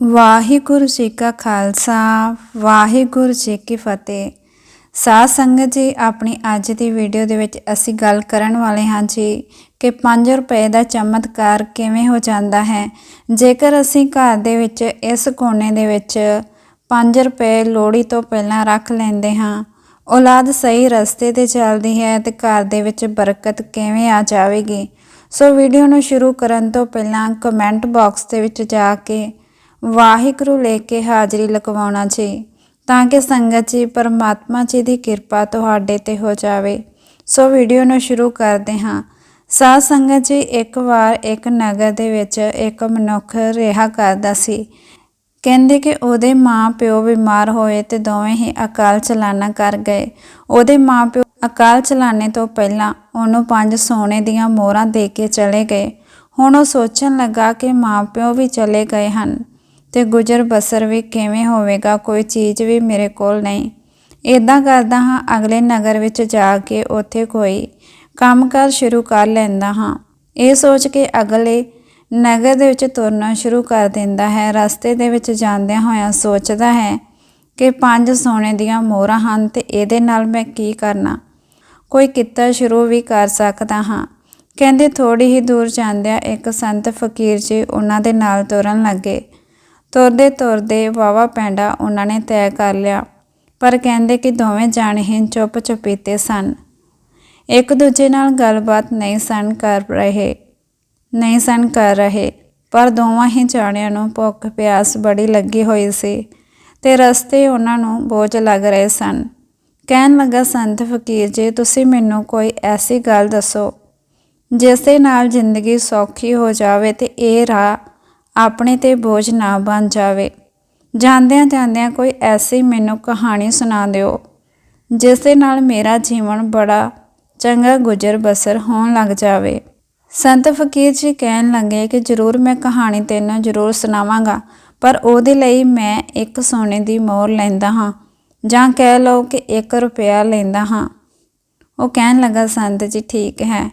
ਵਾਹਿਗੁਰੂ ਜੀ ਕਾ ਖਾਲਸਾ, ਵਾਹਿਗੁਰੂ ਜੀ ਕੀ ਫਤਿਹ। ਸਾਧ ਸੰਗਤ ਜੀ, ਆਪਣੀ ਅੱਜ ਦੀ ਵੀਡੀਓ ਦੇ ਵਿੱਚ ਅਸੀਂ ਗੱਲ ਕਰਨ ਵਾਲੇ ਹਾਂ ਜੀ ਕਿ 5 ਰੁਪਏ ਦਾ ਚਮਤਕਾਰ ਕਿਵੇਂ ਹੋ ਜਾਂਦਾ ਹੈ। ਜੇਕਰ ਅਸੀਂ ਘਰ ਦੇ ਵਿੱਚ, ਇਸ ਕੋਨੇ ਦੇ ਵਿੱਚ 5 ਰੁਪਏ ਲੋੜੀ ਤੋਂ ਪਹਿਲਾਂ ਰੱਖ ਲੈਂਦੇ ਹਾਂ, ਔਲਾਦ ਸਹੀ ਰਸਤੇ ਤੇ ਚੱਲਦੀ ਹੈ ਤੇ ਘਰ ਦੇ ਵਿੱਚ ਬਰਕਤ ਕਿਵੇਂ ਆ ਜਾਵੇਗੀ? ਸੋ ਵੀਡੀਓ ਨੂੰ ਸ਼ੁਰੂ ਕਰਨ ਤੋਂ ਪਹਿਲਾਂ ਕਮੈਂਟ ਬਾਕਸ ਦੇ ਵਿੱਚ ਜਾ ਕੇ ਵਾਹਿਗੁਰੂ ਲੈ ਕੇ ਹਾਜ਼ਰੀ ਲਗਵਾਉਣਾ ਜੀ, ਤਾਂ ਕਿ ਸੰਗਤ ਜੀ, ਪਰਮਾਤਮਾ ਜੀ ਦੀ ਕਿਰਪਾ ਤੁਹਾਡੇ ਤੇ ਹੋ ਜਾਵੇ। ਸੋ ਵੀਡੀਓ ਨੂੰ ਸ਼ੁਰੂ ਕਰਦੇ ਹਾਂ। ਸਾਧ ਸੰਗਤ ਜੀ, ਇੱਕ ਵਾਰ ਇੱਕ ਨਗਰ ਦੇ ਵਿੱਚ ਇੱਕ ਮਨੁੱਖ ਰਿਹਾ ਕਰਦਾ ਸੀ। ਕਹਿੰਦੇ ਕਿ ਉਹਦੇ ਮਾਂ ਪਿਓ ਬਿਮਾਰ ਹੋਏ ਤੇ ਦੋਵੇਂ ਹੀ ਅਕਾਲ ਚਲਾਣਾ ਕਰ ਗਏ। ਉਹਦੇ ਮਾਂ ਪਿਓ ਅਕਾਲ ਚਲਾਣੇ ਤੋਂ ਪਹਿਲਾਂ ਉਹਨੂੰ ਪੰਜ ਸੋਨੇ ਦੀਆਂ ਮੋਹਰਾਂ ਦੇ ਕੇ ਚਲੇ ਗਏ। ਹੁਣ ਉਹ ਸੋਚਣ ਲੱਗਾ ਕਿ ਮਾਂ ਪਿਓ ਵੀ ਚਲੇ ਗਏ ਹਨ। ਤੇ ਗੁਜ਼ਰ ਬਸਰ ਵੀ ਕਿਵੇਂ ਹੋਵੇਗਾ, ਕੋਈ ਚੀਜ਼ ਵੀ ਮੇਰੇ ਕੋਲ ਨਹੀਂ। ਇਦਾਂ ਕਰਦਾ ਹਾਂ, ਅਗਲੇ ਨਗਰ ਵਿੱਚ ਜਾ ਕੇ ਉੱਥੇ ਕੋਈ ਕੰਮਕਾਰ ਸ਼ੁਰੂ ਕਰ ਲੈਂਦਾ ਹਾਂ। ਇਹ ਸੋਚ ਕੇ ਅਗਲੇ ਨਗਰ ਦੇ ਵਿੱਚ ਤੁਰਨਾ ਸ਼ੁਰੂ ਕਰ ਦਿੰਦਾ ਹੈ। ਰਸਤੇ ਦੇ ਵਿੱਚ ਜਾਂਦਿਆਂ ਹੋਇਆਂ ਸੋਚਦਾ ਹੈ ਕਿ ਪੰਜ ਸੋਨੇ ਦੀਆਂ ਮੋਹਰਾਂ ਹਨ ਤੇ ਇਹਦੇ ਨਾਲ ਮੈਂ ਕੀ ਕਰਨਾ। ਕੋਈ ਕਿੱਤਾ ਸ਼ੁਰੂ ਵੀ ਕਰ ਸਕਦਾ ਹਾਂ। ਕਹਿੰਦੇ ਥੋੜੀ ਹੀ ਦੂਰ ਜਾਂਦਿਆਂ ਇੱਕ ਸੰਤ ਫਕੀਰ ਜੀ ਉਹਨਾਂ ਦੇ ਨਾਲ ਤੁਰਨ ਲੱਗੇ। ਤੁਰਦੇ ਤੁਰਦੇ ਵਾਵਾ ਪੈਂਡਾ ਉਹਨਾਂ ਨੇ ਤੈਅ ਕਰ ਲਿਆ। ਪਰ ਕਹਿੰਦੇ ਕਿ ਦੋਵੇਂ ਜਾਣੇ ਹੀ ਚੁੱਪ ਚੁਪੀਤੇ ਸਨ। ਇੱਕ ਦੂਜੇ ਨਾਲ ਗੱਲਬਾਤ ਨਹੀਂ ਸਨ ਕਰ ਰਹੇ, ਨਹੀਂ ਸਨ ਕਰ ਰਹੇ, ਪਰ ਦੋਵਾਂ ਹੀ ਜਾਣਿਆਂ ਨੂੰ ਭੁੱਖ ਪਿਆਸ ਬੜੀ ਲੱਗੀ ਹੋਈ ਸੀ ਤੇ ਰਸਤੇ ਉਹਨਾਂ ਨੂੰ ਬੋਝ ਲੱਗ ਰਹੇ ਸਨ। ਕਹਿਣ ਲੱਗਾ, ਸੰਤ ਫਕੀਰ ਜੀ, ਤੁਸੀਂ ਮੈਨੂੰ ਕੋਈ ਐਸੀ ਗੱਲ ਦੱਸੋ, ਜਿਸ ਦੇ ਨਾਲ ਜ਼ਿੰਦਗੀ ਸੌਖੀ ਹੋ ਜਾਵੇ ਤੇ ਇਹ ਰਾਹ ਆਪਣੇ ਤੇ ਬੋਝ ਨਾ ਬਣ ਜਾਵੇ। ਜਾਂਦਿਆਂ ਜਾਂਦਿਆਂ ਕੋਈ ਐਸੀ ਮੈਨੂੰ ਕਹਾਣੀ ਸੁਣਾ ਦਿਓ, ਜਿਸ ਦੇ ਨਾਲ ਮੇਰਾ ਜੀਵਨ ਬੜਾ ਚੰਗਾ ਗੁਜ਼ਰ ਬਸਰ ਹੋਣ ਲੱਗ ਜਾਵੇ। ਸੰਤ ਫਕੀਰ ਜੀ ਕਹਿਣ ਲੱਗੇ ਕਿ ਜ਼ਰੂਰ ਮੈਂ ਕਹਾਣੀ ਤੈਨੂੰ ਜ਼ਰੂਰ ਸੁਣਾਵਾਂਗਾ, ਪਰ ਉਹਦੇ ਲਈ ਮੈਂ ਇੱਕ ਸੋਨੇ ਦੀ ਮੋਹਰ ਲੈਂਦਾ ਹਾਂ, ਜਾਂ ਕਹਿ ਲਓ ਕਿ 1 ਰੁਪਿਆ ਲੈਂਦਾ ਹਾਂ। ਉਹ ਕਹਿਣ ਲੱਗਾ, ਸੰਤ ਜੀ, ਠੀਕ ਹੈ,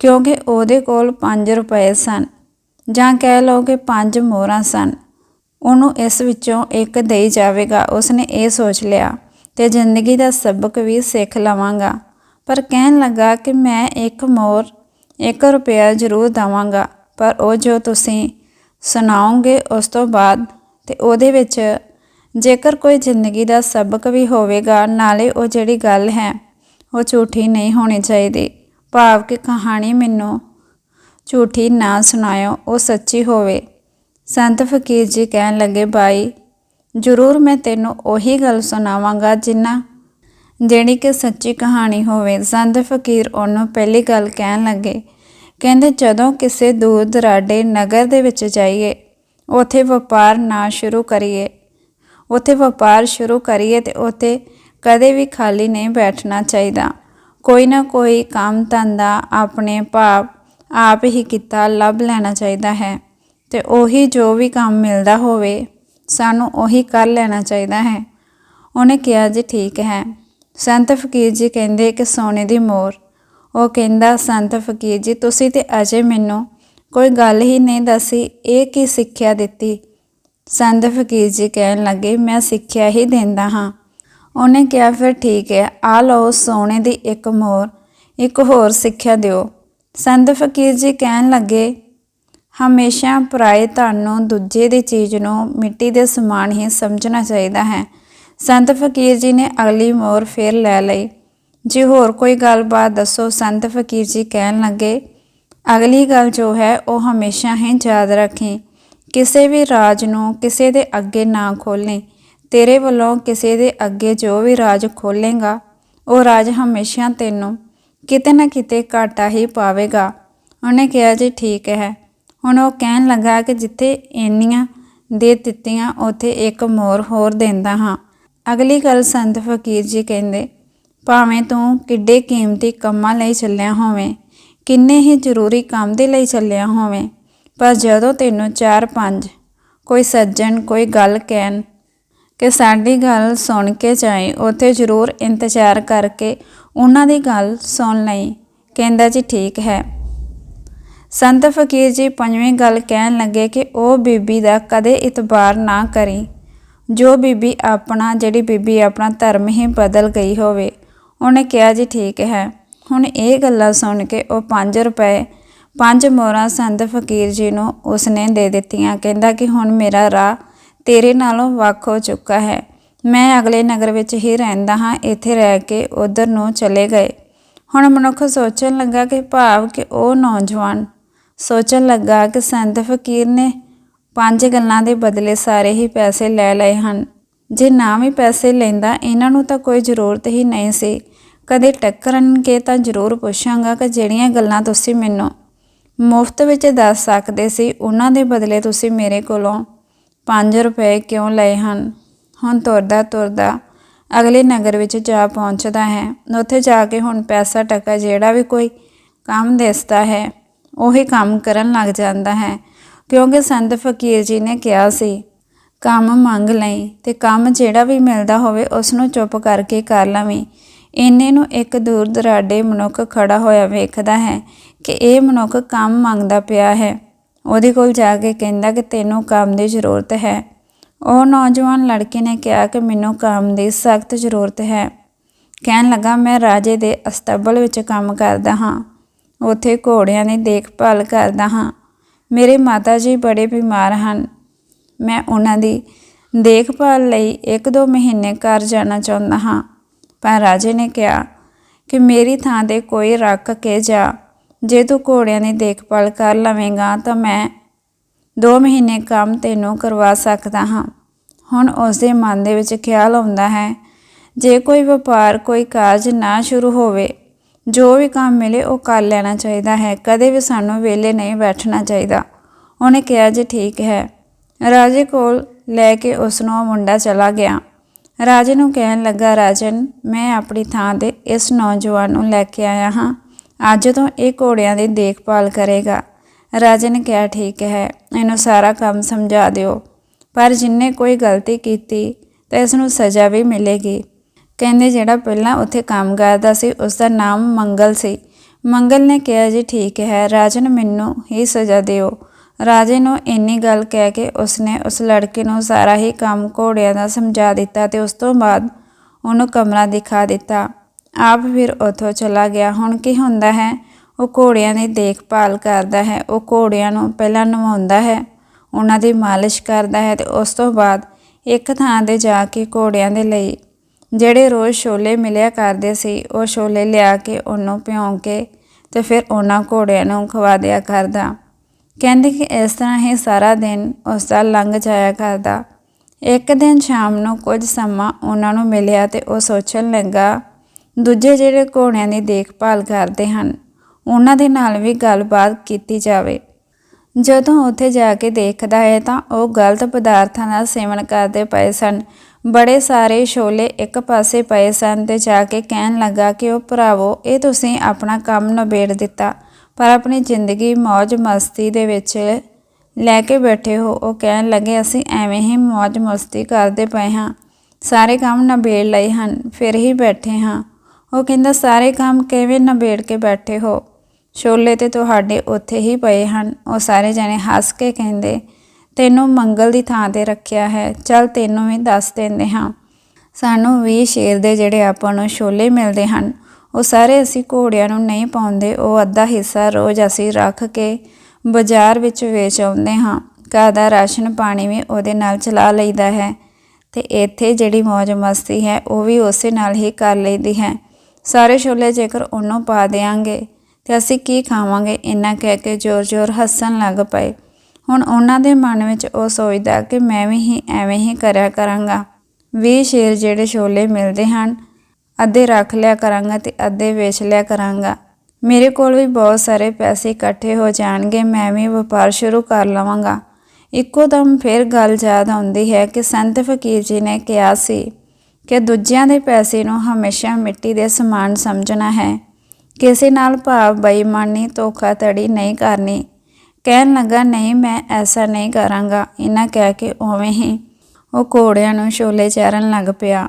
ਕਿਉਂਕਿ ਉਹਦੇ ਕੋਲ 5 ਰੁਪਏ ਸਨ। ਜਾਂ ਕਹਿ ਲਓ ਕਿ ਪੰਜ ਮੋਹਰਾਂ ਸਨ। ਉਹਨੂੰ ਇਸ ਵਿੱਚੋਂ ਇੱਕ ਦੇਈ ਜਾਵੇਗਾ। ਉਸਨੇ ਇਹ ਸੋਚ ਲਿਆ ਤੇ ਜ਼ਿੰਦਗੀ ਦਾ ਸਬਕ ਵੀ ਸਿੱਖ ਲਵਾਂਗਾ। ਪਰ ਕਹਿਣ ਲੱਗਾ ਕਿ ਮੈਂ ਇੱਕ ਮੋਰ 1 ਰੁਪਿਆ ਜ਼ਰੂਰ ਦਵਾਂਗਾ। ਪਰ ਉਹ ਜੋ ਤੁਸੀਂ ਸੁਣਾਓਗੇ ਉਸ ਤੋਂ ਬਾਅਦ ਤੇ ਉਹਦੇ ਵਿੱਚ ਜੇਕਰ ਕੋਈ ਜ਼ਿੰਦਗੀ ਦਾ ਸਬਕ ਵੀ ਹੋਵੇਗਾ, ਨਾਲੇ ਉਹ ਜਿਹੜੀ ਗੱਲ ਹੈ, ਉਹ ਝੂਠੀ ਨਹੀਂ ਹੋਣੀ ਚਾਹੀਦੀ। ਭਾਵ ਕਿ ਕਹਾਣੀ ਮੈਨੂੰ ਝੂਠੀ ਨਾ ਸੁਣਾਇਓ, ਉਹ ਸੱਚੀ ਹੋਵੇ। ਸੰਤ ਫਕੀਰ ਜੀ ਕਹਿਣ ਲੱਗੇ, ਬਾਈ, ਜ਼ਰੂਰ ਮੈਂ ਤੈਨੂੰ ਉਹੀ ਗੱਲ ਸੁਣਾਵਾਂਗਾ ਜਿੰਨਾ, ਜਿਹੜੀ ਕਿ ਸੱਚੀ ਕਹਾਣੀ ਹੋਵੇ। ਸੰਤ ਫਕੀਰ ਉਹਨੂੰ ਪਹਿਲੀ ਗੱਲ ਕਹਿਣ ਲੱਗੇ, ਕਹਿੰਦੇ ਜਦੋਂ ਕਿਸੇ ਦੂਰ ਦਰਾਡੇ ਨਗਰ ਦੇ ਵਿੱਚ ਜਾਈਏ, ਉਥੇ ਵਪਾਰ ਨਾ ਸ਼ੁਰੂ ਕਰੀਏ, ਉਥੇ ਵਪਾਰ ਸ਼ੁਰੂ ਕਰੀਏ ਤੇ ਉਥੇ ਕਦੇ ਵੀ ਖਾਲੀ ਨਹੀਂ ਬੈਠਣਾ ਚਾਹੀਦਾ। ਕੋਈ ਨਾ ਕੋਈ ਕੰਮ ਧੰਦਾ, ਆਪਣੇ ਭਾਵ ਆਪ ਹੀ ਕੀਤਾ ਲੱਭ ਲੈਣਾ ਚਾਹੀਦਾ ਹੈ ਤੇ ਉਹੀ ਜੋ ਵੀ ਕੰਮ ਮਿਲਦਾ ਹੋਵੇ, ਸਾਨੂੰ ਉਹੀ ਕਰ ਲੈਣਾ ਚਾਹੀਦਾ ਹੈ। ਉਹਨੇ ਕਿਹਾ, ਜੀ ਠੀਕ ਹੈ। ਸੰਤ ਫਕੀਰ ਜੀ ਕਹਿੰਦੇ ਕਿ ਸੋਨੇ ਦੀ ਮੋਰ। ਉਹ ਕਹਿੰਦਾ, ਸੰਤ ਫਕੀਰ ਜੀ, ਤੁਸੀਂ ਤੇ ਅਜੇ ਮੈਨੂੰ ਕੋਈ ਗੱਲ ਹੀ ਨਹੀਂ ਦੱਸੀ, ਇਹ ਕੀ ਸਿੱਖਿਆ ਦਿੱਤੀ? ਸੰਤ ਫਕੀਰ ਜੀ ਕਹਿਣ ਲੱਗੇ, ਮੈਂ ਸਿੱਖਿਆ ਹੀ ਦਿੰਦਾ ਹਾਂ। ਉਹਨੇ ਕਿਹਾ, ਫਿਰ ਠੀਕ ਹੈ, ਆ ਲਓ ਸੋਨੇ ਦੀ ਇੱਕ ਮੋਰ, ਇੱਕ ਹੋਰ ਸਿੱਖਿਆ ਦਿਓ। ਸੰਤ ਫਕੀਰ ਜੀ ਕਹਿਣ ਲੱਗੇ, ਹਮੇਸ਼ਾ ਪਰਾਏ ਧਨ ਨੂੰ ਦੂਜੇ ਦੀ ਚੀਜ਼ ਨੂੰ ਮਿੱਟੀ ਦੇ ਸਮਾਨ ਹੀ ਸਮਝਣਾ ਚਾਹੀਦਾ ਹੈ। ਸੰਤ ਫਕੀਰ ਜੀ ਨੇ ਅਗਲੀ ਮੋਰ ਫੇਰ ਲੈ ਲਈ। ਜੇ ਹੋਰ ਕੋਈ ਗੱਲਬਾਤ ਦੱਸੋ, ਸੰਤ ਫਕੀਰ ਜੀ ਕਹਿਣ ਲੱਗੇ, ਅਗਲੀ ਗੱਲ ਜੋ ਹੈ, ਉਹ ਹਮੇਸ਼ਾ ਹੀ ਯਾਦ ਰੱਖੀ। ਕਿਸੇ ਵੀ ਰਾਜ ਨੂੰ ਕਿਸੇ ਦੇ ਅੱਗੇ ਨਾ ਖੋਲ੍ਹੇ। ਤੇਰੇ ਵੱਲੋਂ ਕਿਸੇ ਦੇ ਅੱਗੇ ਜੋ ਵੀ ਰਾਜ ਖੋਲੇਗਾ ਉਹ ਰਾਜ ਹਮੇਸ਼ਾ ਤੈਨੂੰ ਕਿਤੇ ਨਾ ਕਿਤੇ ਘਾਟਾ ਹੀ ਪਾਵੇਗਾ। ਉਹਨੇ ਕਿਹਾ, ਜੀ ਠੀਕ ਹੈ। ਹੁਣ ਉਹ ਕਹਿਣ ਲੱਗਾ ਕਿ ਜਿੱਥੇ ਇੰਨੀਆਂ ਦੇ ਦਿੱਤੀਆਂ, ਉਥੇ ਇੱਕ ਮੋਰ ਹੋਰ ਦਿੰਦਾ ਹਾਂ। ਅਗਲੀ ਗੱਲ ਸੰਤ ਫਕੀਰ ਜੀ ਕਹਿੰਦੇ, ਭਾਵੇਂ ਤੂੰ ਕਿੱਡੇ ਕੀਮਤੀ ਕੰਮਾਂ ਲਈ ਚੱਲਿਆ ਹੋਵੇਂ, ਕਿੰਨੇ ਹੀ ਜ਼ਰੂਰੀ ਕੰਮ ਦੇ ਲਈ ਚੱਲਿਆ ਹੋਵੇਂ, ਪਰ ਜਦੋਂ ਤੈਨੂੰ 4-5 ਕੋਈ ਸੱਜਣ, ਕੋਈ ਗੱਲ ਕਹਿਣ, ਕਿ ਸਾਡੀ ਗੱਲ ਸੁਣ ਕੇ ਜਾਏ ਉਥੇ ਜ਼ਰੂਰ ਇੰਤਜ਼ਾਰ ਕਰਕੇ ਉਹਨਾਂ ਦੀ ਗੱਲ ਸੁਣ ਲਈ, ਕਹਿੰਦਾ ਜੀ ਠੀਕ ਹੈ। ਸੰਤ ਫਕੀਰ ਜੀ ਪੰਜਵੀਂ ਗੱਲ ਕਹਿਣ ਲੱਗੇ ਕਿ ਉਹ ਬੀਬੀ ਦਾ ਕਦੇ ਇਤਬਾਰ ਨਾ ਕਰੀ। ਜੋ ਬੀਬੀ ਆਪਣਾ, ਜਿਹੜੀ ਬੀਬੀ ਆਪਣਾ ਧਰਮ ਹੀ ਬਦਲ ਗਈ ਹੋਵੇ, ਉਹਨੇ ਕਿਹਾ ਜੀ ਠੀਕ ਹੈ। ਹੁਣ ਇਹ ਗੱਲਾਂ ਸੁਣ ਕੇ ਉਹ 5 ਰੁਪਏ, ਪੰਜ ਮੋਹਰਾਂ ਸੰਤ ਫਕੀਰ ਜੀ ਨੂੰ ਉਸਨੇ ਦੇ ਦਿੱਤੀਆਂ। ਕਹਿੰਦਾ ਕਿ ਹੁਣ ਮੇਰਾ ਰਾਹ ਤੇਰੇ ਨਾਲੋਂ ਵੱਖ ਹੋ ਚੁੱਕਾ ਹੈ। ਮੈਂ ਅਗਲੇ ਨਗਰ ਵਿੱਚ ਹੀ ਰਹਿੰਦਾ ਹਾਂ, ਇੱਥੇ ਰਹਿ ਕੇ ਉਧਰ ਨੂੰ ਚਲੇ ਗਏ। ਹੁਣ ਮਨੁੱਖ ਸੋਚਣ ਲੱਗਾ ਕਿ ਭਾਵ ਕਿ ਉਹ ਨੌਜਵਾਨ। ਸੋਚਣ ਲੱਗਾ ਕਿ ਸੰਤ ਫਕੀਰ ਨੇ ਪੰਜ ਗੱਲਾਂ ਦੇ ਬਦਲੇ ਸਾਰੇ ਹੀ ਪੈਸੇ ਲੈ ਲਏ ਹਨ। ਜੇ ਨਾ ਵੀ ਪੈਸੇ ਲੈਂਦਾ, ਇਹਨਾਂ ਨੂੰ ਤਾਂ ਕੋਈ ਜ਼ਰੂਰਤ ਹੀ ਨਹੀਂ ਸੀ। ਕਦੇ ਟੱਕਰਨਗੇ ਤਾਂ ਜ਼ਰੂਰ ਪੁੱਛਾਂਗਾ ਕਿ ਜਿਹੜੀਆਂ ਗੱਲਾਂ ਤੁਸੀਂ ਮੈਨੂੰ ਮੁਫਤ ਵਿੱਚ ਦੱਸ ਸਕਦੇ ਸੀ, ਉਹਨਾਂ ਦੇ ਬਦਲੇ ਤੁਸੀਂ ਮੇਰੇ ਕੋਲੋਂ 5 ਰੁਪਏ ਕਿਉਂ ਲਏ ਹਨ? ਹੁਣ ਤੁਰਦਾ ਤੁਰਦਾ ਅਗਲੇ ਨਗਰ ਵਿੱਚ ਜਾ ਪਹੁੰਚਦਾ ਹੈ। ਉੱਥੇ ਜਾ ਕੇ ਹੁਣ ਪੈਸਾ ਟਕਾ ਜਿਹੜਾ ਵੀ ਕੋਈ ਕੰਮ ਦਿਸਦਾ ਹੈ, ਉਹੀ ਕੰਮ ਕਰਨ ਲੱਗ ਜਾਂਦਾ ਹੈ। ਕਿਉਂਕਿ ਸੰਤ ਫਕੀਰ ਜੀ ਨੇ ਕਿਹਾ ਸੀ, ਕੰਮ ਮੰਗ ਲਈ ਤੇ ਕੰਮ ਜਿਹੜਾ ਵੀ ਮਿਲਦਾ ਹੋਵੇ ਉਸ ਨੂੰ ਚੁੱਪ ਕਰਕੇ ਕਰ ਲਵੀਂ। ਇੰਨੇ ਨੂੰ ਇੱਕ ਦੂਰ ਦਰਾਡੇ ਮਨੁੱਖ ਖੜਾ ਹੋਇਆ ਵੇਖਦਾ ਹੈ ਕਿ ਇਹ ਮਨੁੱਖ ਕੰਮ ਮੰਗਦਾ ਪਿਆ ਹੈ। ਉਹਦੇ ਕੋਲ ਜਾ ਕੇ ਕਹਿੰਦਾ ਕਿ ਤੈਨੂੰ ਕੰਮ ਦੀ ਜ਼ਰੂਰਤ ਹੈ। ਉਹ ਨੌਜਵਾਨ ਲੜਕੇ ਨੇ ਕਿਹਾ ਕਿ ਮੈਨੂੰ ਕੰਮ ਦੀ ਸਖਤ ਜ਼ਰੂਰਤ ਹੈ। ਕਹਿਣ ਲੱਗਾ, ਮੈਂ ਰਾਜੇ ਦੇ ਅਸਤਬਲ ਵਿੱਚ ਕੰਮ ਕਰਦਾ ਹਾਂ। ਉੱਥੇ ਘੋੜਿਆਂ ਦੀ ਦੇਖਭਾਲ ਕਰਦਾ ਹਾਂ। ਮੇਰੇ ਮਾਤਾ ਜੀ ਬੜੇ ਬਿਮਾਰ ਹਨ। ਮੈਂ ਉਹਨਾਂ ਦੀ ਦੇਖਭਾਲ ਲਈ ਇੱਕ ਦੋ ਮਹੀਨੇ ਘਰ ਜਾਣਾ ਚਾਹੁੰਦਾ ਹਾਂ। ਪਰ ਰਾਜੇ ਨੇ ਕਿਹਾ ਕਿ, ਮੇਰੀ ਥਾਂ ਤੇ ਕੋਈ ਰੱਖ ਕੇ ਜਾ। ਜੇ ਤੂੰ ਘੋੜਿਆਂ ਦੀ ਦੇਖਭਾਲ ਕਰ ਲਵੇਂਗਾ ਤਾਂ ਮੈਂ 2 ਮਹੀਨੇ ਕੰਮ ਤੈਨੂੰ ਕਰਵਾ ਸਕਦਾ ਹਾਂ। ਹੁਣ ਉਸ ਦੇ ਮਨ ਦੇ ਵਿੱਚ ਖਿਆਲ ਆਉਂਦਾ ਹੈ, ਜੇ ਕੋਈ ਵਪਾਰ, ਕੋਈ ਕਾਰਜ ਨਾ ਸ਼ੁਰੂ ਹੋਵੇ, ਜੋ ਵੀ ਕੰਮ ਮਿਲੇ ਉਹ ਕਰ ਲੈਣਾ ਚਾਹੀਦਾ ਹੈ, ਕਦੇ ਵੀ ਸਾਨੂੰ ਵਿਹਲੇ ਨਹੀਂ ਬੈਠਣਾ ਚਾਹੀਦਾ। ਉਹਨੇ ਕਿਹਾ, ਜੀ ਠੀਕ ਹੈ। ਰਾਜੇ ਕੋਲ ਲੈ ਕੇ ਉਸ ਨੂੰ ਉਹ ਮੁੰਡਾ ਚਲਾ ਗਿਆ। ਰਾਜੇ ਨੂੰ ਕਹਿਣ ਲੱਗਾ, ਰਾਜਨ, ਮੈਂ ਆਪਣੀ ਥਾਂ ਤੇ ਇਸ ਨੌਜਵਾਨ ਨੂੰ ਲੈ ਕੇ ਆਇਆ ਹਾਂ। ਅੱਜ ਤੋਂ ਇਹ ਘੋੜਿਆਂ ਦੀ ਦੇਖਭਾਲ ਕਰੇਗਾ। ਰਾਜੇ ਨੇ ਕਿਹਾ, ਠੀਕ ਹੈ, ਇਹਨੂੰ ਸਾਰਾ ਕੰਮ ਸਮਝਾ ਦਿਓ। ਪਰ ਜਿੰਨੇ ਕੋਈ ਗਲਤੀ ਕੀਤੀ, ਤਾਂ ਇਸ ਨੂੰ ਸਜ਼ਾ ਵੀ ਮਿਲੇਗੀ। ਕਹਿੰਦੇ, ਜਿਹੜਾ ਪਹਿਲਾਂ ਉੱਥੇ ਕੰਮ ਕਰਦਾ ਸੀ, ਉਸ ਦਾ ਨਾਮ ਮੰਗਲ ਸੀ। ਮੰਗਲ ਨੇ ਕਿਹਾ, ਜੀ, ਠੀਕ ਹੈ ਰਾਜਨ ਮੈਨੂੰ ਹੀ ਸਜ਼ਾ ਦਿਓ। ਰਾਜੇ ਨੂੰ ਇੰਨੀ ਗੱਲ ਕਹਿ ਕੇ ਉਸਨੇ ਉਸ ਲੜਕੇ ਨੂੰ ਸਾਰਾ ਹੀ ਕੰਮ ਘੋੜਿਆਂ ਦਾ ਸਮਝਾ ਦਿੱਤਾ ਤੇ ਉਸ ਤੋਂ ਬਾਅਦ ਉਹਨੂੰ ਕਮਰਾ ਦਿਖਾ ਦਿੱਤਾ। ਆਪ ਫਿਰ ਉੱਥੋਂ ਚਲਾ ਗਿਆ। ਹੁਣ ਕੀ ਹੁੰਦਾ ਹੈ? ਉਹ ਘੋੜਿਆਂ ਦੀ ਦੇਖਭਾਲ ਕਰਦਾ ਹੈ, ਉਹ ਘੋੜਿਆਂ ਨੂੰ ਪਹਿਲਾਂ ਨਵਾਉਂਦਾ ਹੈ, ਉਹਨਾਂ ਦੀ ਮਾਲਿਸ਼ ਕਰਦਾ ਹੈ ਤੇ ਉਸ ਤੋਂ ਬਾਅਦ ਇੱਕ ਥਾਂ ਤੇ ਜਾ ਕੇ ਘੋੜਿਆਂ ਦੇ ਲਈ ਜਿਹੜੇ ਰੋਜ਼ ਛੋਲੇ ਮਿਲਿਆ ਕਰਦੇ ਸੀ, ਉਹ ਛੋਲੇ ਲਿਆ ਕੇ ਉਹਨੂੰ ਭਿਉਂ ਕੇ ਤੇ ਫਿਰ ਉਹਨਾਂ ਘੋੜਿਆਂ ਨੂੰ ਖਵਾ ਦਿਆ ਕਰਦਾ। ਕਹਿੰਦੇ ਕਿ ਇਸ ਤਰ੍ਹਾਂ ਹੀ ਸਾਰਾ ਦਿਨ ਉਸ ਦਾ ਲੰਘ ਜਾਇਆ ਕਰਦਾ। ਇੱਕ ਦਿਨ ਸ਼ਾਮ ਨੂੰ ਕੁਝ ਸਮਾਂ ਉਹਨਾਂ ਨੂੰ ਮਿਲਿਆ ਤੇ ਉਹ ਸੋਚਣ ਲੱਗਾ, ਦੂਜੇ ਜਿਹੜੇ ਘੋੜਿਆਂ ਦੀ ਦੇਖਭਾਲ ਕਰਦੇ ਹਨ ਉਹਨਾਂ ਦੇ ਨਾਲ ਵੀ ਗੱਲਬਾਤ ਕੀਤੀ ਜਾਵੇ। ਜਦੋਂ ਉੱਥੇ ਜਾ ਕੇ ਦੇਖਦਾ ਹੈ ਤਾਂ ਉਹ ਗਲਤ ਪਦਾਰਥਾਂ ਦਾ ਸੇਵਨ ਕਰਦੇ ਪਏ ਸਨ। ਬੜੇ ਸਾਰੇ ਛੋਲੇ ਇੱਕ ਪਾਸੇ ਪਏ ਸਨ ਤੇ ਜਾ ਕੇ ਕਹਿਣ ਲੱਗਾ ਕਿ ਉਹ ਭਰਾਵੋ, ਇਹ ਤੁਸੀਂ ਆਪਣਾ ਕੰਮ ਨਿਬੇੜ ਦਿੱਤਾ, ਪਰ ਆਪਣੀ ਜ਼ਿੰਦਗੀ ਮौज ਮਸਤੀ ਦੇ ਵਿੱਚ ਲੈ ਕੇ ਬੈਠੇ ਹੋ। ਉਹ ਕਹਿਣ ਲੱਗੇ, ਅਸੀਂ ਐਵੇਂ ਹੀ ਮौज ਮਸਤੀ ਕਰਦੇ ਪਏ ਹਾਂ। ਸਾਰੇ ਕੰਮ ਨਿਬੇੜ ਲਏ ਹਨ, ਫਿਰ ਹੀ ਬੈਠੇ ਹਾਂ। ਉਹ ਕਹਿੰਦਾ, ਸਾਰੇ ਕੰਮ ਕਿਵੇਂ ਨਿਬੇੜ ਕੇ ਬੈਠੇ ਹੋ? ਛੋਲੇ ਤੇ ਤੁਹਾਡੇ ਉੱਥੇ ਹੀ ਪਏ ਹਨ। ਉਹ ਸਾਰੇ ਜਣੇ ਹੱਸ ਕੇ ਕਹਿੰਦੇ, ਤੈਨੂੰ ਮੰਗਲ ਦੀ ਥਾਂ ਤੇ ਰੱਖਿਆ ਹੈ। ਚੱਲ ਤੈਨੂੰ ਵੀ ਦੱਸ ਦਿੰਦੇ ਹਾਂ। ਸਾਨੂੰ ਵੀ ਸ਼ੇਰ ਦੇ ਜਿਹੜੇ ਆਪਾਂ ਨੂੰ ਛੋਲੇ ਮਿਲਦੇ ਹਨ, ਉਹ ਸਾਰੇ ਅਸੀਂ ਘੋੜਿਆਂ ਨੂੰ ਨਹੀਂ ਪਾਉਂਦੇ। ਉਹ ਅੱਧਾ ਹਿੱਸਾ ਰੋਜ਼ ਅਸੀਂ ਰੱਖ ਕੇ ਬਾਜ਼ਾਰ ਵਿੱਚ ਵੇਚ ਆਉਂਦੇ ਹਾਂ। ਘਰ ਦਾ ਰਾਸ਼ਨ ਪਾਣੀ ਵੀ ਉਹਦੇ ਨਾਲ ਚਲਾ ਲਈਦਾ ਹੈ ਤੇ ਇੱਥੇ ਜਿਹੜੀ ਮौज ਮਸਤੀ ਹੈ, ਉਹ ਵੀ ਉਸੇ ਨਾਲ ਹੀ ਕਰ ਲਈਦੀ ਹੈ। ਸਾਰੇ ਛੋਲੇ ਜੇਕਰ ਉਹਨੂੰ ਪਾ ਦੇਾਂਗੇ ਤੇ ਅਸੀਂ ਕੀ ਖਾਵਾਂਗੇ? ਇੰਨਾ ਕਹਿ ਕੇ ਜ਼ੋਰ-ਜ਼ੋਰ ਹੱਸਣ ਲੱਗ ਪਏ। ਹੁਣ ਉਹਨਾਂ ਦੇ ਮਨ ਵਿੱਚ ਉਹ ਸੋਚਦਾ ਕਿ ਮੈਂ ਵੀ ਹੀ ਐਵੇਂ ਹੀ ਕਰਿਆ ਕਰਾਂਗਾ। 20 ਸ਼ੇਰ ਜਿਹੜੇ ਛੋਲੇ ਮਿਲਦੇ ਹਨ, ਅੱਧੇ ਰੱਖ ਲਿਆ ਕਰਾਂਗਾ ਤੇ ਅੱਧੇ ਵੇਚ ਲਿਆ ਕਰਾਂਗਾ। ਮੇਰੇ ਕੋਲ ਵੀ ਬਹੁਤ ਸਾਰੇ ਪੈਸੇ ਇਕੱਠੇ ਹੋ ਜਾਣਗੇ, ਮੈਂ ਵੀ ਵਪਾਰ ਸ਼ੁਰੂ ਕਰ ਲਵਾਂਗਾ। ਇੱਕੋ ਦਮ ਫਿਰ ਗੱਲ ਯਾਦ ਆਉਂਦੀ ਹੈ ਕਿ ਸੰਤ ਫਕੀਰ ਜੀ ਨੇ ਕਿਹਾ ਸੀ ਕਿ ਦੂਜਿਆਂ ਦੇ ਪੈਸੇ ਨੂੰ ਹਮੇਸ਼ਾ ਮਿੱਟੀ ਦੇ ਸਮਾਨ ਸਮਝਣਾ ਹੈ। ਕਿਸੇ ਨਾਲ ਭਾਵ ਬੇਈਮਾਨੀ, ਧੋਖਾਧੜੀ ਨਹੀਂ ਕਰਨੀ। ਕਹਿਣ ਲੱਗਾ, ਨਹੀਂ, ਮੈਂ ਐਸਾ ਨਹੀਂ ਕਰਾਂਗਾ। ਇਹਨਾਂ ਕਹਿ ਕੇ ਉਵੇਂ ਹੀ ਉਹ ਘੋੜਿਆਂ ਨੂੰ ਛੋਲੇ ਚਾਰਨ ਲੱਗ ਪਿਆ।